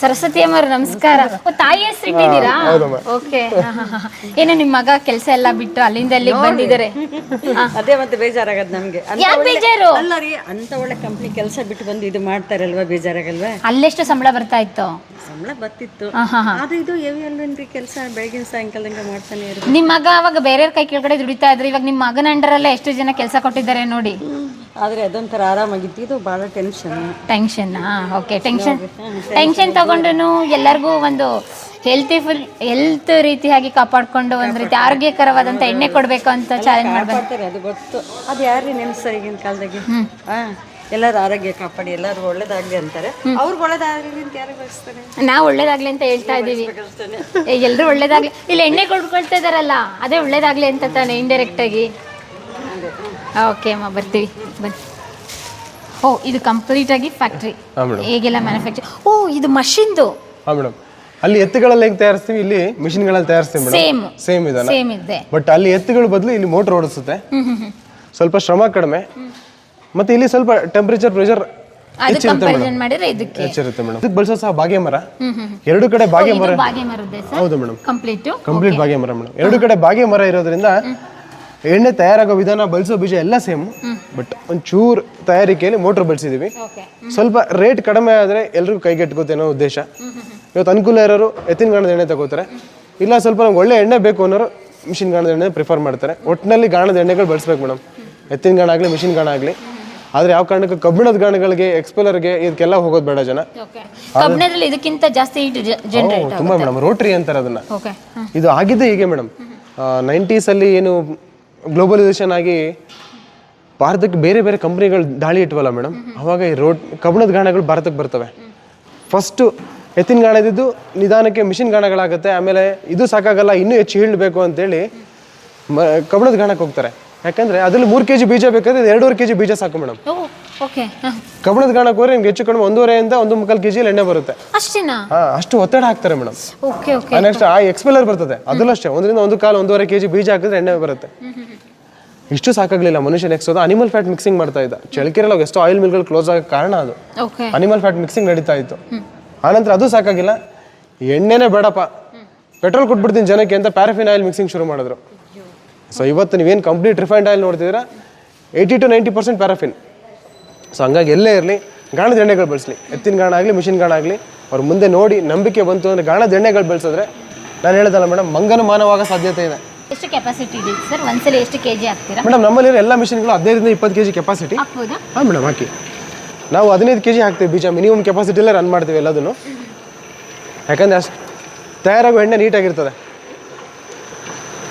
ಸರಸ್ವತಿ ಅಮ್ಮರು ನಮಸ್ಕಾರ. ತಾಯಿ ಹೆಸರು ಇಟ್ಟಿದ್ದೀರಾ? ಹೌದಮ್ಮ. ಓಕೆ. *laughs* ಏನು ನಿಮ್ಮ ಮಗ ಕೆಲಸ ಎಲ್ಲ ಬಿಟ್ಟು ಅಲ್ಲಿಂದ ಅಲ್ಲಿಗೆ ಬಂದಿದ್ದಾರೆ? *laughs* ಅದೇ ಮತ್ತೆ ಬೇಜಾರಾಗದ್ ನಮ್ಗೆ. ಅಂತ ಒಳ್ಳೆ- ಬೇಜಾರು? ಅಲ್ಲ ರೀ ಅಂತ ಒಳ್ಳೆ ಕಂಪ್ನಿ ಕೆಲಸ ಬಿಟ್ಟು ಬಂದು ಇದು ಮಾಡ್ತಾರಲ್ವಾ ಬೇಜಾರಾಗಲ್ವಾ? ಅಲ್ಲೆಷ್ಟು ಸಂಬಳ ಬರ್ತಾ ಇತ್ತು? ಸಂಬಳ ಬರ್ತಿತ್ತು. ಆದ್ರೆ ಇದು ಎವಿ ಅಲ್ವೇನ್ರಿ ಕೆಲಸ? ಬೆಳಗಿನ ಸಾಯಂಕಾಲದಂಗ ಮಾಡ್ತಾನೆ ನಿಮ್ಮ ಮಗ ಅವಾಗ ಬೇರೆ ಕೈ ಕೆಳಗಡೆ ದುಡಿತಾ ಇದ್ರೆ. ಇವಾಗ ನಿಮ್ಮ ಮಗನ ಅಂಡರಲ್ಲೇ ಎಷ್ಟು ಜನ ಕೆಲಸ ಕೊಟ್ಟಿದ್ದಾರೆ ನೋಡಿ. ಆದ್ರೆ ಅದೊಂಥರ ಆರಾಮಾಗಿತ್ತು. ಇದು ಬಹಳ tension tension okay tension tension ತಗೊಂಡು ಎಲ್ಲರಿಗೂ ಒಂದು ಹೆಲ್ತಿ ಫುಲ್ ಹೆಲ್ತ್ ರೀತಿಯಾಗಿ ಕಾಪಾಡ್ಕೊಂಡು ಒಂದು ರೀತಿ ಆರೋಗ್ಯಕರವಾದಂತ ಎಣ್ಣೆ ಕೊಡಬೇಕು ಅಂತ ಚಾಲೆಂಜ್ ಮಾಡಬೇಕು ಕಾಪಾಡ್ತಾರೆ ಅದು ಗೊತ್ತು. ಅದು ಯಾರೇ ನೆನೆಸ್ತಾರೆ ಈಗಿನ ಕಾಲದಾಗೆ? ಹಾ ಎಲ್ಲರೂ ಆರೋಗ್ಯ ಕಾಪಾಡಿ ಎಲ್ಲರೂ ಒಳ್ಳೇದಾಗ್ಲಿ ಅಂತಾರೆ. ಅವ್ರಿಗೆ ಒಳ್ಳೇದಾಗ್ಲಿ ಅಂತ ಯಾರು ಬಯಸ್ತಾರೆ? ನಾವು ಒಳ್ಳೇದಾಗ್ಲಿ ಅಂತ ಹೇಳ್ತಾ ಇದ್ದೀವಿ. ಎಲ್ಲರೂ ಒಳ್ಳೇದಾಗ್ಲಿ. ಇಲ್ಲಿ ಎಣ್ಣೆ ಕೊಡ್ಕೊಳ್ತಾ ಇದಾರಲ್ಲ ಅದೇ ಒಳ್ಳೇದಾಗ್ಲಿ ಅಂತ ತಾನೆ ಇಂಡೈರೆಕ್ಟ್ ಆಗಿ. ಓಕೆ ಅಮ್ಮ ಬರ್ತೀವಿ. ಬನ್ನಿ. ಓ ಇದು ಕಂಪ್ಲೀಟ್ ಆಗಿ ಫ್ಯಾಕ್ಟ್ರಿ ಹಾಂ ಮೇಡಮ್. ಹೇಗೆಲ್ಲ ಮ್ಯಾನುಫ್ಯಾಕ್ಚರ್ ಓ ಇದು ಮಷಿನ್ದು ಹಾಂ ಮೇಡಮ್. ಅಲ್ಲಿ ಎತ್ತುಗಳಲ್ಲಿ ಹೇಗೆ ತಯಾರಿಸ್ತೀವಿ? ಇಲ್ಲಿ ಮಿಷಿನ್ಗಳಲ್ಲಿ ತಯಾರಿಸ್ತೀವಿ ಮೇಡಮ್. ಸೇಮ್ ಇದನ್ನ ಸೇಮ್ ಇದೆ. ಬಟ್ ಅಲ್ಲಿ ಎತ್ತುಗಳ ಬದಲು ಇಲ್ಲಿ ಮೋಟರ್ ಓಡಿಸುತ್ತೆ. ಸ್ವಲ್ಪ ಶ್ರಮ ಕಡಿಮೆ. ಮತ್ತೆ ಇಲ್ಲಿ ಸ್ವಲ್ಪ ಟೆಂಪರೇಚರ್ ಪ್ರೆಷರ್ ಅದು ಹೆಚ್ಚಿರುತ್ತೆ ಮೇಡಮ್. ಕಂಪ್ಯಾರಿಸನ್ ಮಾಡಿದ್ರೆ ಇದಕ್ಕೆ. ಹೆಚ್ಚಿರುತ್ತೆ ಮೇಡಮ್. ಇದಕ್ಕೆ ಬಳಸೋ ಸಹ ಬಾಗೆ ಮರ. ಎರಡು ಕಡೆ ಬಾಗೆ ಮರ ಬಾಗೆ ಮರದ್ದೆ ಸರ್? ಹೌದು ಮೇಡಮ್. ಕಂಪ್ಲೀಟು ಕಂಪ್ಲೀಟ್ ಬಾಗೆ ಮರ ಮೇಡಮ್. ಎರಡು ಕಡೆ ಬಾಗೆ ಮರ ಇರೋದ್ರಿಂದ ಎಣ್ಣೆ ತಯಾರಾಗೋ ವಿಧಾನ ಬಳಸೋ ಬೀಜ ಎಲ್ಲ ಸೇಮ್ ಬಟ್ ಒಂಚೂರು ತಯಾರಿಕೆಯಲ್ಲಿ ಮೋಟ್ರ್ ಬಳಸಿದೀವಿ. ಸ್ವಲ್ಪ ರೇಟ್ ಕಡಿಮೆ ಆದರೆ ಎಲ್ರಿಗೂ ಕೈಗೆಟ್ಕೋತೆ ಅನ್ನೋ ಉದ್ದೇಶ. ಇವತ್ತು ಅನುಕೂಲ ಇರೋರು ಎತ್ತಿನ ಗಾಣದ ಎಣ್ಣೆ ತಗೋತಾರೆ. ಇಲ್ಲ ಸ್ವಲ್ಪ ನಮ್ಗೆ ಒಳ್ಳೆ ಎಣ್ಣೆ ಬೇಕು ಅನ್ನೋರು ಮಿಷಿನ್ ಗಾಣದ ಎಣ್ಣೆ ಪ್ರಿಫರ್ ಮಾಡ್ತಾರೆ. ಒಟ್ಟಿನಲ್ಲಿ ಗಾಣದ ಎಣ್ಣೆಗಳು ಬಳಸ್ಬೇಕು ಮೇಡಮ್. ಎತ್ತಿನ ಗಾಣ ಆಗಲಿ ಮಿಷಿನ್ ಗಾಣ ಆಗಲಿ. ಆದ್ರೆ ಯಾವ ಕಾರಣಕ್ಕೂ ಕಬ್ಬಿಣದ ಗಾಣಗಳಿಗೆ ಎಕ್ಸ್ಪೆಲರ್ಗೆ ಇದಕ್ಕೆಲ್ಲ ಹೋಗೋದು ಬೇಡ ಜನ. ಕಬ್ಬಿಣದಲ್ಲಿ ಇದಕ್ಕಿಂತ ಜಾಸ್ತಿ ತುಂಬಾ ಮೇಡಮ್ ರೋಟ್ರಿ ಅಂತಾರೆ ಅದನ್ನ. ಇದು ಆಗಿದೆ ಹೀಗೆ ಮೇಡಮ್. ನೈಂಟೀಸಲ್ಲಿ ಏನು ಗ್ಲೋಬಲೈಸೇಷನ್ ಆಗಿ ಭಾರತಕ್ಕೆ ಬೇರೆ ಬೇರೆ ಕಂಪ್ನಿಗಳು ದಾಳಿ ಇಟ್ವಲ್ಲ ಮೇಡಮ್ ಅವಾಗ ಈ ರೋಡ್ ಕಬ್ಬಣದ ಗಾಣಗಳು ಭಾರತಕ್ಕೆ ಬರ್ತವೆ. ಫಸ್ಟು ಎತ್ತಿನ ಗಾಣದಿದ್ದು ನಿಧಾನಕ್ಕೆ ಮಿಷಿನ್ ಗಾಣಗಳಾಗುತ್ತೆ, ಆಮೇಲೆ ಇದು ಸಾಕಾಗಲ್ಲ, ಇನ್ನೂ ಹೆಚ್ಚು ಹೀಳಬೇಕು ಅಂತೇಳಿ ಮ ಕಬ್ಬಣದ ಗಾಣಕ್ಕೆ ಹೋಗ್ತಾರೆ. ಯಾಕಂದ್ರೆ ಅದರಲ್ಲಿ ಮೂರು ಕೆ ಜಿ ಬೀಜ ಬೇಕಾದ್ರೆ ಎರಡೂವರೆ ಕೆ ಜಿ ಬೀಜ ಸಾಕು ಮೇಡಮ್ ಓಕೆ ಕಬ್ಬಣದ ಗಾಣಕ್ಕೆ ಹೋದ್ರೆ ನಿಮ್ಗೆ ಹೆಚ್ಚು ಕಡಿಮೆ ಒಂದೂವರೆಯಿಂದ ಒಂದು ಮುಕ್ಕಾಲು ಕೆ ಜಿಯಲ್ಲಿ ಎಣ್ಣೆ ಬರುತ್ತೆ. ಅಷ್ಟೇನಾ? ಹಾಂ ಅಷ್ಟು ಒತ್ತಡ ಹಾಕ್ತಾರೆ ಮೇಡಮ್ ಓಕೆ ಓಕೆ ನೆಕ್ಸ್ಟ್ ಆ ಎಕ್ಸ್ಪೆಲರ್ ಬರ್ತದೆ. ಅದರಲ್ಲೂ ಅಷ್ಟೇ ಒಂದರಿಂದ ಒಂದು ಕಾಲು ಒಂದೂವರೆ ಕೆಜಿ ಬೀಜ ಹಾಕಿದ್ರೆ ಎಣ್ಣೆ ಬರುತ್ತೆ. ಇಷ್ಟು ಸಾಕಾಗ್ಲಿಲ್ಲ ಮನುಷ್ಯ ನೆಕ್ಸ್ಟ್ ಹೋದ ಅನಿಮಲ್ ಫ್ಯಾಟ್ ಮಿಕ್ಸಿಂಗ್ ಮಾಡ್ತಾ ಇದ್ದ. ಚಳಕೆರೆಲ್ಲ ಎಷ್ಟು ಆಯಿಲ್ ಮಿಲ್ಗಳು ಕ್ಲೋಸ್ ಆಗೋ ಕಾರಣ ಅದು. ಓಕೆ ಅನಿಮಲ್ ಫ್ಯಾಟ್ ಮಿಕ್ಸಿಂಗ್ ನಡೀತಾ ಇತ್ತು. ಆನಂತರ ಅದು ಸಾಕಾಗಿಲ್ಲ. ಎಣ್ಣೆನೇ ಬೇಡಪ್ಪ. ಪೆಟ್ರೋಲ್ ಕೊಟ್ಬಿಡ್ತೀನಿ ಜನಕ್ಕೆ ಅಂತ ಪ್ಯಾರಫಿನ್ ಆಯಿಲ್ ಮಿಕ್ಸಿಂಗ್ ಶುರು ಮಾಡಿದ್ರು. ಸೊ ಇವತ್ತು ನೀವೇನು ಕಂಪ್ಲೀಟ್ ರಿಫೈಂಡ್ ಆಯಿಲ್ ನೋಡ್ತಿದ್ದೀರಾ? Eighty to ninety percent paraffin so ಹಂಗಾಗಿ ಎಲ್ಲೇ ಇರಲಿ ಗಾಣದ ಎಣ್ಣೆಗಳು ಬಳಸಲಿ. ಎತ್ತಿನ ಗಾಣ ಆಗಲಿ ಮಿಷಿನ್ ಗಾಣ ಆಗಲಿ ಅವ್ರ ಮುಂದೆ ನೋಡಿ ನಂಬಿಕೆ ಬಂತು ಅಂದರೆ ಗಾಣದ ಎಣ್ಣೆಗಳು ಬಳಸಿದ್ರೆ ನಾನು ಹೇಳೋದಲ್ಲ ಮೇಡಮ್ ಮಂಗನ ಮಾನವಾಗ ಸಾಧ್ಯತೆ ಇದೆ. ಎಷ್ಟು ಕೆಪಾಸಿಟಿ ಇದೆ ಸರ್? ಒಂದ್ಸಲ ಎಷ್ಟು ಕೆ ಜಿ ಹಾಕ್ತೀರಾ ಮೇಡಮ್ ನಮ್ಮಲ್ಲಿರೋ ಎಲ್ಲ ಮಿಷಿನ್ಗಳು ಹದಿನೈದರಿಂದ ಇಪ್ಪತ್ತು ಕೆ ಜಿ ಕೆಪಾಸಿಟಿ ಹಾಕ್ಬೋದಾ? ಹಾಂ ಮೇಡಮ್ ಹಾಕಿ. ನಾವು ಹದಿನೈದು ಕೆ ಜಿ ಹಾಕ್ತೀವಿ ಬೀಜ ಮಿನಿಮಮ್ ಕೆಪಾಸಿಟಿಯಲ್ಲೇ ರನ್ ಮಾಡ್ತೀವಿ ಎಲ್ಲದನ್ನು. ಯಾಕಂದರೆ ಅಷ್ಟು ತಯಾರಾಗೋ ಎಣ್ಣೆ ನೀಟಾಗಿರ್ತದೆ.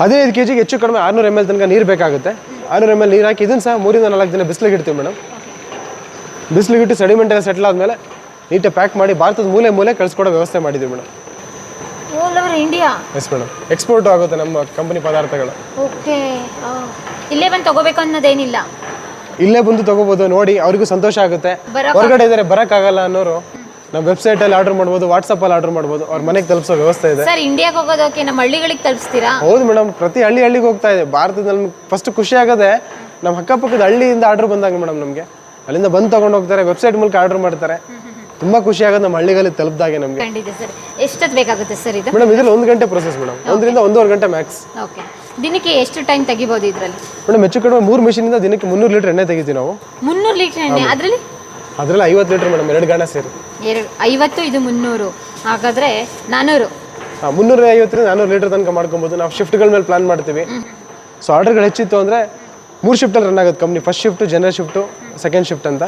ಹದಿನೈದು ಕೆ ಜಿಗೆ ಹೆಚ್ಚು ಕಡಿಮೆ ಆರುನೂರು ಎಂ ಎಲ್ ತನಕ ನೀರು ಬೇಕಾಗುತ್ತೆ. ಆರುನೂರು ಎಂ ಎಲ್ ನೀರು ಹಾಕಿ ಇದನ್ನು ಸಹ ಮೂರಿಂದ ನಾಲ್ಕು ದಿನ ಬಿಸಿಲಿಗೆ ಇಡ್ತೀವಿ ಮೇಡಮ್ ಬಿಸಿಲಿಗಿಟ್ಟು ಸೆಡಿಮೆಂಟ್ ಎಲ್ಲ ಸೆಟ್ಲ್ ಆದಮೇಲೆ ನೀಟಾಗಿ ಪ್ಯಾಕ್ ಮಾಡಿ ಭಾರತದ ಮೂಲೆ ಮೂಲೆ ಕಳಿಸ್ಕೊಡೋ ವ್ಯವಸ್ಥೆ ಮಾಡಿದ್ವಿ madam. Over India yes madam export ಆಗುತ್ತೆ ನಮ್ಮ ಕಂಪನಿ ಪದಾರ್ಥಗಳು. ಓಕೆ ಇಲ್ಲೇ ಬಂದು ತಗೋಬೇಕು ಅನ್ನೋದೇನಿಲ್ಲ? ಇಲ್ಲೇ ಬಂದು ತಗೋಬೋದು ನೋಡಿ ಅವ್ರಿಗೂ ಸಂತೋಷ ಆಗುತ್ತೆ. ಬರಕ್ ಹೊರಗಡೆ ಇದ್ದಾರೆ ಬರೋಕ್ಕಾಗಲ್ಲ ಅನ್ನೋರು. ನಮ್ಮ ವೆಬ್ಸೈಟಲ್ಲಿ ಆರ್ಡರ್ ಮಾಡ್ಬೋದು ವಾಟ್ಸಪ್ಪಲ್ಲಿ ಆರ್ಡರ್ ಮಾಡ್ಬೋದು ಅವ್ರ ಮನೆಗೆ ತಲುಪಿಸೋ ವ್ಯವಸ್ಥೆ ಇದೆ. ಸರ್ ಇಂಡಿಯಾಗೆ ಹೋಗೋದು ಓಕೆ ನಮ್ಮ ಹಳ್ಳಿಗಳಿಗೆ ತಲುಪಿಸ್ತೀರಾ? ಹೌದು ಮೇಡಮ್ ಪ್ರತಿ ಹಳ್ಳಿ ಹಳ್ಳಿಗೆ ಹೋಗ್ತಾ ಇದೆ. ಭಾರತದಲ್ಲಿ ಫಸ್ಟ್ ಖುಷಿ ಆಗೋದೆ ನಮ್ಮ ಅಕ್ಕಪಕ್ಕದ ಹಳ್ಳಿಯಿಂದ ಆರ್ಡರ್ ಬಂದಾಗ ಮೇಡಮ್ ನಮಗೆ. ಅಲ್ಲಿಂದ ಬಂದು ತಗೊಂಡು ಹೋಗ್ತಾರೆ ವೆಬ್ಸೈಟ್ ಮೂಲಕ ಆರ್ಡರ್ ಮಾಡ್ತಾರೆ. ತುಂಬಾ ಖುಷಿ ಆಗುತ್ತೆ ನಮ್ಮ ಹಳ್ಳಿಗಳಲ್ಲಿ ತಲುಪಿದಾಗೆ ನಮಗೆ. ಖಂಡಿತ ಸರ್. ಎಷ್ಟೊತ್ತು ಬೇಕಾಗುತ್ತೆ ಸರ್ ಇದು? ಮೇಡಮ್ ಇದ್ರಲ್ಲಿ ಒಂದು ಗಂಟೆ ಪ್ರೊಸೆಸ್ ಮೇಡಮ್. ಒಂದರಿಂದ ಒಂದೂವರೆ ಗಂಟೆ ಮ್ಯಾಕ್ಸ್ ಓಕೆ ದಿನಕ್ಕೆ ಎಷ್ಟು ಟೈಮ್ ತೆಗಿಬೋದು ಇದರಲ್ಲಿ? ಮೇಡಮ್ ಹೆಚ್ಚು ಕಡಿಮೆ ಮೂರು ಮಿಷಿನಿಂದ ದಿನಕ್ಕೆ ಮುನ್ನೂರು ಲೀಟರ್ ಎಣ್ಣೆ ತೆಗಿತೀವಿ ನಾವು. ಮುನ್ನೂರು ಲೀಟರ್ ಎಣ್ಣೆ? ಅದರಲ್ಲಿ? ಅದರಲ್ಲಿ ಐವತ್ತು ಲೀಟರ್ ಮೇಡಮ್ ಎರಡು ಗಾಣ ಸೇರಿ. ಎರಡು ಐವತ್ತು ಇದು ಮುನ್ನೂರು. ಹಾಗಾದ್ರೆ ನಾನೂರು. ಮುನ್ನೂರ ಐವತ್ತರಿಂದ ನಾನೂರು ಲೀಟರ್ ತನಕ ಮಾಡ್ಕೊಬೋದು. ನಾವು ಶಿಫ್ಟ್ಗಳ ಮೇಲೆ ಪ್ಲಾನ್ ಮಾಡ್ತೀವಿ. ಸೊ ಆರ್ಡರ್ಗಳು ಹೆಚ್ಚಿತ್ತು ಅಂದರೆ ಮೂರು ಶಿಫ್ಟಲ್ಲಿ ರನ್ ಆಗುತ್ತೆ company first shift general shift second shift ಅಂತ.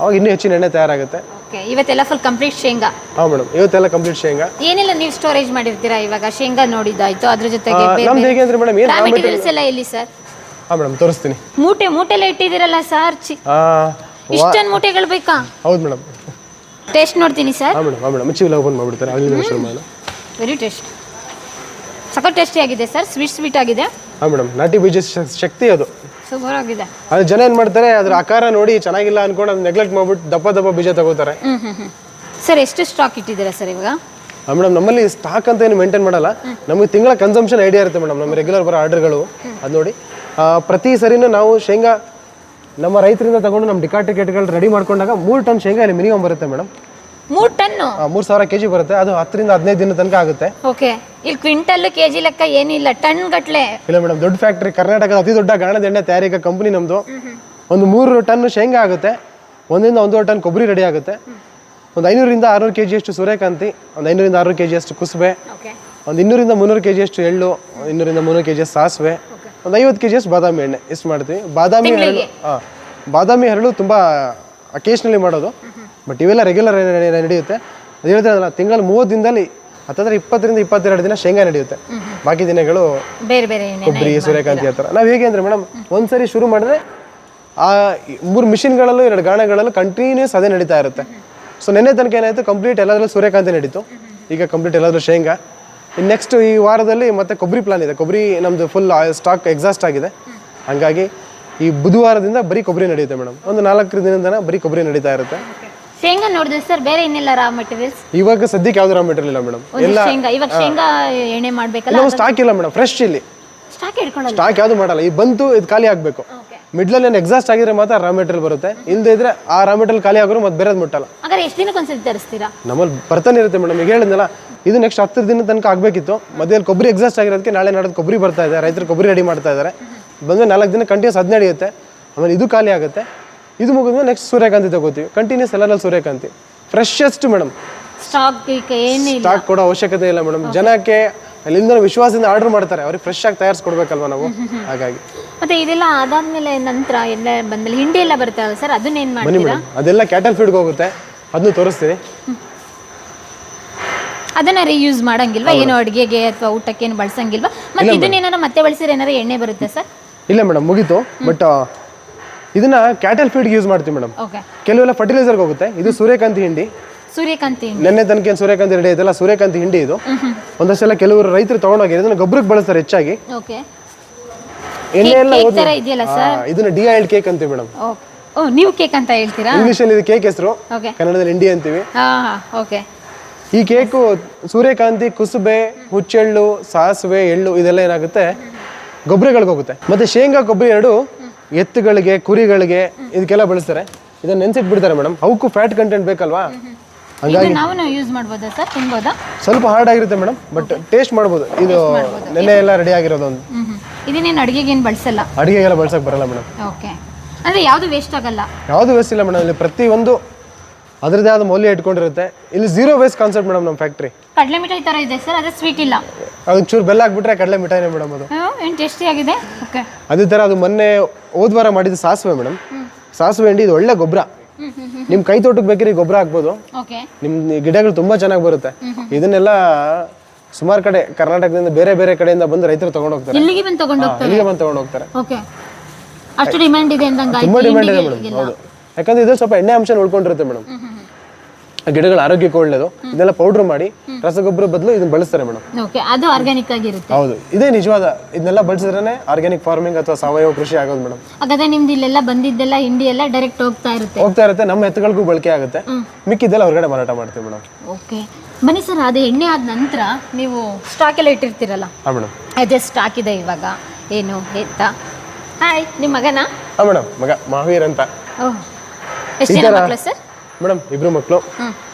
ಅವಾಗ ಇನ್ನೂ ಹೆಚ್ಚಿನ ಎಣ್ಣೆ ತಯಾರಾಗುತ್ತೆ. ಓಕೆ ಇವತ್ತೆಲ್ಲ ಫುಲ್ ಕಂಪ್ಲೀಟ್ ಶೇಂಗಾ? ಹಾಂ ಮೇಡಮ್ ಇವತ್ತೆಲ್ಲ ಕಂಪ್ಲೀಟ್ ಶೇಂಗಾ. ಏನೆಲ್ಲ ನೀವು ಸ್ಟೋರೇಜ್ ಮಾಡಿರ್ತೀರಾ ಇವಾಗ? ಶೇಂಗಾ ನೋಡಿದ್ದಾಯ್ತು ಅದ್ರ ಜೊತೆಗೆ ನಮ್ದು ಹೇಗೆ ಅಂದರೆ ಮೇಡಮ್ ಏನು ಮೆಟೀರಿಯಲ್ಸ್ ಎಲ್ಲ ಎಲ್ಲಿ ಸರ್ ಹಾಂ ಮೇಡಮ್ ತೋರಿಸ್ತೀನಿ. ಮೂಟೆ ಮೂಟೆಲ್ಲ ಇಟ್ಟಿದ್ದೀರಲ್ಲ ಸರ್ ಚಿ ಇಷ್ಟೊಂದು ಮೂಟೆಗಳು ಬೇಕಾ? ಹೌದು ಮೇಡಮ್ ಟೇಸ್ಟ್ ನೋಡ್ತೀನಿ ಸರ್ ಹಾಂ ಮೇಡಮ್ ಹಾಂ ಮೇಡಮ್ ಚೀಲ ಓಪನ್ ಮಾಡ್ಬಿಡ್ತಾರೆ. ಅಲ್ಲಿ ಶುರು ಮಾಡೋಣ ವೆರಿ ಟೇಸ್ಟ್ ಸಖತ್ ಟೇಸ್ಟಿ ಆಗಿದೆ ಸರ್ ಸ್ವೀಟ್ ಸ್ವೀಟ್ ಆಗಿದೆ. ಹಾಂ ಮೇಡಮ್ ನಾಟಿ ಬೀಜ ಶಕ್ತಿ ಅದು. ಸೂಪರ್ ಆಗಿದೆ. ಅದು ಜನ ಏನು ಮಾಡ್ತಾರೆ ಅದ್ರ ಆಕಾರ ನೋಡಿ ಚೆನ್ನಾಗಿಲ್ಲ ಅನ್ಕೊಂಡು ಅದನ್ನ ನೆಗ್ಲೆಕ್ಟ್ ಮಾಡ್ಬಿಟ್ಟು ದಪ್ಪ ದಪ್ಪ ಬೀಜ ತಗೋತಾರೆ. ಸರ್ ಎಷ್ಟು ಸ್ಟಾಕ್ ಇಟ್ಟಿದ್ದೀರಾ ಸರ್ ಇವಾಗ? ಮೇಡಮ್ ನಮ್ಮಲ್ಲಿ ಸ್ಟಾಕ್ ಅಂತ ಏನು ಮೇಂಟೈನ್ ಮಾಡಲ್ಲ. ನಮಗೆ ತಿಂಗಳ ಕನ್ಸಂಪ್ಷನ್ ಐಡಿಯಾ ಇರುತ್ತೆ ಮೇಡಮ್ ನಮ್ಮ ರೆಗ್ಯುಲರ್ ಬರೋ ಆರ್ಡರ್ಗಳು ಅದು ನೋಡಿ. ಆ, ಪ್ರತಿ ಸರಿನೂ ನಾವು ಶೇಂಗಾ ನಮ್ಮ ರೈತರಿಂದ ತಗೊಂಡು ನಮ್ಮ ಡಿಕಾ ಟಿಕೆಟ್ಗಳು ರೆಡಿ ಮಾಡ್ಕೊಂಡಾಗ ಮೂರು ಟನ್ ಶೇಂಗಾ ಇಲ್ಲಿ ಮಿನಿಮಮ್ ಬರುತ್ತೆ ಮೇಡಮ್ ಮೂರು ಟನ್. ಮೂರು ಸಾವಿರ ಕೆಜಿ ಬರುತ್ತೆ. ಅದು ಹತ್ತರಿಂದ ಹದಿನೈದು ದಿನ ತನಕ ಆಗುತ್ತೆ. ಓಕೆ. ಇಲ್ಲಿ ಕ್ವಿಂಟಲ್ ಕೆಜಿ ಲೆಕ್ಕ ಏನಿಲ್ಲ ಟನ್ ಗಟ್ಲೆ. ಇಲ್ಲ ಮೇಡಮ್ ದೊಡ್ಡ ಫ್ಯಾಕ್ಟ್ರಿ ಕರ್ನಾಟಕದ ಅತಿ ದೊಡ್ಡ ಗಾಣದ ಎಣ್ಣೆ ತಯಾರಿಕಾ ಕಂಪನಿ ನಮ್ಮದು ಒಂದು ಮೂರು ಟನ್ ಶೇಂಗಾ ಆಗುತ್ತೆ. ಒಂದರಿಂದ ಒಂದೂವರೆ ಟನ್ ಕೊಬ್ಬರಿ ರೆಡಿ ಆಗುತ್ತೆ. ಒಂದು ಐನೂರಿಂದ ಆರುನೂರು ಕೆ ಜಿಯಷ್ಟು ಸೂರ್ಯಕಾಂತಿ ಒಂದು ಐನೂರಿಂದ ಆರುನೂರು ಕೆ ಜಿಯಷ್ಟು ಕುಸುಬೆ ಒಂದು ಇನ್ನೂರಿಂದ ಮುನ್ನೂರು ಕೆ ಜಿಯಷ್ಟು ಎಳ್ಳು ಇನ್ನೂರಿಂದ ಮುನ್ನೂರು ಕೆ ಜಿ ಸಾಸಿವೆ ಒಂದು ಐವತ್ತು ಕೆ ಜಿಯಷ್ಟು ಬಾದಾಮಿ ಎಣ್ಣೆ ಇಷ್ಟು ಮಾಡ್ತೀವಿ. ಬಾದಾಮಿ ಹರಳು ಹಾಂ ಬಾದಾಮಿ ಹರಳು ತುಂಬ ಅಕೇಶ್ನಲಿ ಮಾಡೋದು. ಬಟ್ ಇವೆಲ್ಲ ರೆಗ್ಯುಲರ್ ನಡೆಯುತ್ತೆ. ಅದು ಹೇಳ್ತಾರಲ್ಲ ತಿಂಗಳ ಮೂವತ್ತು ದಿನದಲ್ಲಿ ಹತ್ತತ್ರ ಇಪ್ಪತ್ತರಿಂದ ಇಪ್ಪತ್ತೆರಡು ದಿನ ಶೇಂಗಾ ನಡೆಯುತ್ತೆ. ಬಾಕಿ ದಿನಗಳು ಬೇರೆ ಬೇರೆ ಕೊಬ್ಬರಿ ಸೂರ್ಯಕಾಂತಿ ಆ ಥರ. ನಾವು ಹೇಗೆ ಅಂದರೆ ಮೇಡಮ್ ಒಂದ್ಸರಿ ಶುರು ಮಾಡಿದ್ರೆ ಆ ಮೂರು ಮಿಷಿನ್ಗಳಲ್ಲೂ ಎರಡು ಗಾಣಗಳಲ್ಲೂ ಕಂಟಿನ್ಯೂಸ್ ಅದೇ ನಡೀತಾ ಇರುತ್ತೆ. ಸೊ ನಿನ್ನೆ ತನಕ ಏನಾಯಿತು ಕಂಪ್ಲೀಟ್ ಎಲ್ಲದರಲ್ಲೂ ಸೂರ್ಯಕಾಂತಿ ನಡೀತು. ಈಗ ಕಂಪ್ಲೀಟ್ ಎಲ್ಲಾದರೂ ಶೇಂಗಾ. ಇನ್ನು ನೆಕ್ಸ್ಟ್ ಈ ವಾರದಲ್ಲಿ ಮತ್ತೆ ಕೊಬ್ಬರಿ ಪ್ಲಾನ್ ಇದೆ. ಕೊಬ್ಬರಿ ನಮ್ಮದು ಫುಲ್ ಸ್ಟಾಕ್ ಎಕ್ಸಾಸ್ಟ್ ಆಗಿದೆ. ಹಾಗಾಗಿ ಈ ಬುಧವಾರದಿಂದ ಬರೀ ಕೊಬ್ಬರಿ ನಡೆಯುತ್ತೆ ಮೇಡಮ್ ಒಂದು ನಾಲ್ಕು ದಿನದಿಂದ ಬರೀ ಕೊಬ್ಬರಿ ನಡೀತಾ ಇರುತ್ತೆ. ಶೇಂಗಾ ನೋಡಿದ್ರೆ ಸರ್ ಬೇರೆ ಏನಿಲ್ಲ ರಾ ಮೆಟೀರಿಯಲ್ಸ್ ಇವಾಗ ಸದ್ಯಕ್ಕೆ ಯಾವ್ದು ರಾ ಮೆಟೀರಿಯಲ್ ಇಲ್ಲ ಮೇಡಮ್ ಎಲ್ಲ ಶೇಂಗಾ ಇವಾಗ ಶೇಂಗಾ ಎಣ್ಣೆ ಮಾಡ್ಬೇಕಲ್ಲ ನಾವು ಸ್ಟಾಕ್ ಇಲ್ಲ ಮೇಡಮ್ ಫ್ರೆಶ್ ಇಲ್ಲಿ. ಸ್ಟಾಕ್ ಇಟ್ಕೊಳ್ಳಲ್ಲ ಸ್ಟಾಕ್ ಯಾವುದು ಮಾಡಲ್ಲ ಈ ಬಂತು ಇದು ಖಾಲಿ ಆಗಬೇಕು. ಮಿಡ್ಲಲ್ಲಿ ಏನು ಎಕ್ಸಾಸ್ಟ್ ಆಗಿದ್ರೆ ಮಾತ್ರ ರಾ ಮೆಟೀರಿಯಲ್ ಬರುತ್ತೆ. ಇಲ್ಲದೆ ಇದ್ರೆ ಆ ರಾ ಮೆಟೀರಿಯಲ್ ಖಾಲಿ ಆಗೋರು ಮತ್ತೆ ಬೇರೆದು ಮುಟ್ಟಲ್ಲ. ಹಾಗಾದ್ರೆ ಎಷ್ಟು ದಿನಕ್ಕೆ ಒಂದ್ಸರಿ ತರಿಸ್ತೀರಾ? ನಮ್ಮಲ್ಲಿ ಬರ್ತಾನೆ ಇರುತ್ತೆ ಮೇಡಮ್ ಈಗ ಹೇಳಿದ್ನಲ್ಲ ಇದು ನೆಕ್ಸ್ಟ್ ಹತ್ತು ದಿನ ತನಕ ಆಗಬೇಕಿತ್ತು. ಮಧ್ಯದಲ್ಲಿ ಕೊಬ್ಬರಿ ಎಕ್ಸಾಸ್ಟ್ ಆಗಿರೋದಕ್ಕೆ ನಾಳೆ ನಾಡೋದು ಕೊಬ್ಬರಿ ಬರ್ತಾ ಇದೆ ರೈತರು ಕೊಬ್ಬರಿ ರೆಡಿ ಮಾಡ್ತಾ ಇದ್ದಾರೆ. ಬಂದರೆ ನಾಲ್ಕು ದಿನ ಕಂಟಿನ್ಯೂಸ್ ಅದು ನಡೆಯುತ್ತೆ. ಆಮೇಲೆ ಇದು ಖಾಲಿ ಆಗುತ್ತೆ. ಇದು ಮುಗಿದ್ಮೇಲೆ ನೆಕ್ಸ್ಟ್ ಸೂರ್ಯಕಾಂತಿ ತಗೋತೀವಿ. ಕಂಟಿನ್ಯೂಸ್ ಎಲ್ಲರಲ್ಲಿ ಸೂರ್ಯಕಾಂತಿ. ಫ್ರೆಶೆಸ್ಟ್ ಮೇಡಮ್ ಸ್ಟಾಕ್ ಏನಿಲ್ಲ. ಸ್ಟಾಕ್ ಕೊಡೋ ಅವಶ್ಯಕತೆ ಇಲ್ಲ ಮೇಡಮ್ ಜನಕ್ಕೆ ಅಲ್ಲಿಂದ ವಿಶ್ವಾಸದಿಂದ ಆರ್ಡರ್ ಮಾಡ್ತಾರೆ. ಅವ್ರಿಗೆ ಫ್ರೆಶ್ ಆಗಿ ತಯಾರಿಸ್ಕೊಡ್ಬೇಕಲ್ವ ನಾವು? ಹಾಗಾಗಿ. ಮತ್ತೆ ಇದೆಲ್ಲ ಆದಾದ್ಮೇಲೆ ನಂತರ ಎಲ್ಲ ಬಂದ್ಮೇಲೆ ಹಿಂಡಿ ಎಲ್ಲ ಬರುತ್ತಲ್ಲ ಸರ್ ಅದನ್ನೇನ್ ಬನ್ನಿ ಮಾಡ್ತೀರಾ? ಮೇಡಮ್ ಅದೆಲ್ಲ ಕ್ಯಾಟಲ್ ಫೀಡ್ಗೆ ಹೋಗುತ್ತೆ. ಅದನ್ನ ತೋರಿಸ್ತೀನಿ. ಅದನ್ನ ರೀಯೂಸ್ ಮಾಡಂಗಿಲ್ವಾ? ಏನೋ ಅಡುಗೆಗೆ ಅಥವಾ ಊಟಕ್ಕೆ ಏನು ಬಳಸಂಗಿಲ್ವಾ? ಮತ್ತೆ ಇದನ್ನೇನಾರ ಮತ್ತೆ ಬಳಸಿದ್ರೆ ಏನಾರ ಎಣ್ಣೆ ಬರುತ್ತೆ ಸರ್ ಇಲ್ಲ ಮೇಡಮ್ ಮುಗೀತು. ಬಟ್ ಇದನ್ನ ಕ್ಯಾಟಲ್ ಫೀಡ್ಗೆ ಯೂಸ್ ಮಾಡ್ತೀವಿ ಮೇಡಮ್ ಓಕೆ ಕೆಲವೆಲ್ಲ ಫರ್ಟಿಲೈಸರ್ಗೆ ಹೋಗುತ್ತೆ. ಇದು ಸೂರ್ಯಕಾಂತಿ ಹಿಂಡಿ. ಸೂರ್ಯಕಾಂತಿ ನೆನ್ನೆ ತನಕ ಏನ್ ಸೂರ್ಯಕಾಂತಿ ರೆಡಿ ಇದೆಲ್ಲ ಸೂರ್ಯಕಾಂತಿ ಹಿಂಡಿ ಇದು. ಒಂದಷ್ಟೆಲ್ಲ ಕೆಲವರು ರೈತರು ತಗೊಂಡೋಗಿ ಇದನ್ನ ಗೊಬ್ಬರಕ್ಕೆ ಬಳಸ್ತಾರೆ ಹೆಚ್ಚಾಗಿ. ಓಕೆ ಎಣ್ಣೆ ಎಲ್ಲ ಹೋದ್ಮೇಲೆ- ತರ ಇದೆಯಲ್ಲ ಹಾ, ಇದನ್ನ ಡಿ ಕೇಕ್ ಅಂತೀವಿ ಮೇಡಮ್ ಓ ಓ ನೀವು ಕೇಕ್ ಅಂತ ಹೇಳ್ತೀರಾ? ಇಂಗ್ಲೀಷಲ್ಲಿ ಇದು ಕೇಕ್ ಹೆಸರು. ಕನ್ನಡದಲ್ಲಿ ಇಂಡಿ ಅಂತೀವಿ. ಹಾ ಹಾ ಓಕೆ ಈ ಕೇಕು ಸೂರ್ಯಕಾಂತಿ ಕುಸುಬೆ ಹುಚ್ಚೆಳ್ಳು ಸಾಸಿವೆ ಎಳ್ಳು ಇದೆಲ್ಲ ಏನಾಗುತ್ತೆ? ಗೊಬ್ಬರಗಳಿಗೆ ಹೋಗುತ್ತೆ. ಮತ್ತೆ ಶೇಂಗಾ ಕೊಬ್ಬರಿ ಎರಡು ಎತ್ತುಗಳಿಗೆ ಕುರಿಗಳಿಗೆ ಇದಕ್ಕೆಲ್ಲ ಬಳಸ್ತಾರೆ. ಇದನ್ನ ನೆನ್ಸಿಟ್ ಬಿಡ್ತಾರೆ ಮೇಡಮ್. ಅವಕ್ಕೂ ಫ್ಯಾಟ್ ಕಂಟೆಂಟ್ ಬೇಕಲ್ವಾ? ಹಂಗಾಗಿ ನಾವು ಯೂಸ್ ಮಾಡ್ಬೋದಾ ಸರ್? ತಿನ್ಬೋದಾ ಸ್ವಲ್ಪ ಹಾರ್ಡ್ ಆಗಿರುತ್ತೆ ಮೇಡಮ್ ಬಟ್ ಟೇಸ್ಟ್ ಮಾಡ್ಬೋದು. ಇದು ನೆನ್ನೆ ಎಲ್ಲ ರೆಡಿ ಆಗಿರೋದು ಒಂದು. ಇದನ್ನೇನ್ ಹ್ಮ್. ಇದನ್ನೇನು ಅಡುಗೆಗೆ ಏನು ಬಳಸಲ್ಲ? ಅಡುಗೆಗೆಲ್ಲ ಬಳಸಕ್ಕೆ ಬರಲ್ಲ ಮೇಡಮ್. ಓಕೆ ಅಂದ್ರೆ ಯಾವುದು ವೇಸ್ಟ್ ಆಗಲ್ಲ? ಯಾವುದು ವೇಸ್ಟ್ ಇಲ್ಲ ಮೇಡಮ್ ಇಲ್ಲಿ ಪ್ರತಿಯೊಂದು ಅದರದೇ ಆದ ಮೌಲ್ಯ ಇಟ್ಕೊಂಡಿರುತ್ತೆ. ಇಲ್ಲಿ ಝೀರೋ ವೇಸ್ಟ್ ಕಾನ್ಸೆಪ್ಟ್ ಮೇಡಮ್ ನಮ್ಮ ಫ್ಯಾಕ್ಟ್ರಿ ಕಡಲೆ ಮಿಠಾಯಿ ತರ ಇದೆ ಸರ್ ಅದೇ ಸ್ವೀಟ್ ಇಲ್ಲ. ಅದು ಚೂರು ಬೆಲ್ಲ ಹಾಕ್ಬಿಟ್ರೆ ಕಡಲೆ ಮಿಠಾಯಿನೇ ಮೇಡಮ್ ಅದು. ಏನು ಟೇಸ್ಟಿ ಆಗಿದೆ? ಓಕೆ. ಅದೇ ಥರ ಅದು ಮೊನ್ನೆ ಹೋದ ವಾರ ಸಾಸವೆ ಸಾಸಿವೆ ಮೇಡಮ್ ಸಾಸಿವೆ ಹಿಂಡಿ ಇದು ಒಳ್ಳೆ ಗೊಬ್ಬರ. ನಿಮ್ಮ ಕೈ ತೋಟಕ್ಕೆ ಬೇಕಿದ್ರೆ ಗೊಬ್ಬರ ಹಾಕ್ಬೋದು. ಓಕೆ. ನಿಮ್ಮ ಗಿಡಗಳು ತುಂಬಾ ಚೆನ್ನಾಗಿ ಬರುತ್ತೆ. ಇದನ್ನೆಲ್ಲ ಸುಮಾರು ಕಡೆ ಕರ್ನಾಟಕದಿಂದ ಬೇರೆ ಬೇರೆ ಕಡೆಯಿಂದ ಬಂದು ರೈತರು ತಗೊಂಡು ಹೋಗ್ತಾರೆ. ಇಲ್ಲಿಗೆ ಬಂದು ತಗೊಂಡು ಹೋಗ್ತಾರೆ? ಇಲ್ಲಿಗೆ ಬಂದು ತಗೊಂಡು ಹೋಗ್ತಾರೆ. ಓಕೆ. ಅಷ್ಟು ಡಿಮ್ಯಾಂಡ್ ಇದೆ ಅಂದಂಗೆ ತುಂಬಾ ಡಿಮ್ಯಾಂಡ್ ಇದೆ ಮೇಡಮ್ ಹೌದು. ಯಾಕಂದ್ರೆ ಇದು ಸ್ವಲ್ಪ ಎಣ್ಣೆ ಅಂಶ ಉಳ್ಕೊಂಡಿರುತ್ತೆ ಮೇಡಮ್ ಗಿಡಗಳ ಆರೋಗ್ಯಕ್ಕೆ ಒಳ್ಳೇದು ಇದೆಲ್ಲ ಪೌಡರ್ ಮಾಡಿ ರಸಗೊಬ್ಬರ ಬದಲು ಇದನ್ನ ಬಳಸ್ತಾರೆ ಮೇಡಮ್. ಓಕೆ ಅದು ಆರ್ಗ್ಯಾನಿಕ್ ಆಗಿರುತ್ತೆ. ಹೌದು ಇದೇ ನಿಜವಾದ ಇದನ್ನೆಲ್ಲ ಬಳಸಿದ್ರೆ ಆರ್ಗ್ಯಾನಿಕ್ ಫಾರ್ಮಿಂಗ್ ಅಥವಾ ಸಾವಯವ ಕೃಷಿ ಆಗೋದು ಮೇಡಮ್. ಹಾಗಾದ್ರೆ ನಿಮ್ದು ಇಲ್ಲೆಲ್ಲ ಬಂದಿದ್ದೆಲ್ಲ ಹಿಂಡಿ ಎಲ್ಲ ಡೈರೆಕ್ಟ್ ಹೋಗ್ತಾ ಇರುತ್ತೆ. ಹೋಗ್ತಾ ಇರುತ್ತೆ ನಮ್ಮ ಎತ್ತುಗಳಿಗೂ ಬಳಕೆ ಆಗುತ್ತೆ. ಮಿಕ್ಕಿದ್ದೆಲ್ಲ ಹೊರಗಡೆ ಮಾರಾಟ ಮಾಡ್ತೀವಿ ಮೇಡಮ್. ಓಕೆ ಬನ್ನಿ ಸರ್ ಅದು ಎಣ್ಣೆ ಆದ ನಂತರ ನೀವು ಸ್ಟಾಕ್ ಎಲ್ಲ ಇಟ್ಟಿರ್ತೀರಲ್ಲ? ಹಾಂ ಮೇಡಮ್. ಅದೇ ಸ್ಟಾಕ್ ಇದೆ ಇವಾಗ. ಏನು ಎತ್ತ ಹಾಯ್ ನಿಮ್ಮ ಮಗನಾ? ಹಾಂ ಮೇಡಮ್ ಮಗ ಮಹಾವೀರ್ ಅಂತ. ಓಹ್ ಎಷ್ಟು ಜನ ಮಕ್ಕಳು ಸರ್? ಮೇಡಮ್ ಇಬ್ರು ಮಕ್ಕಳು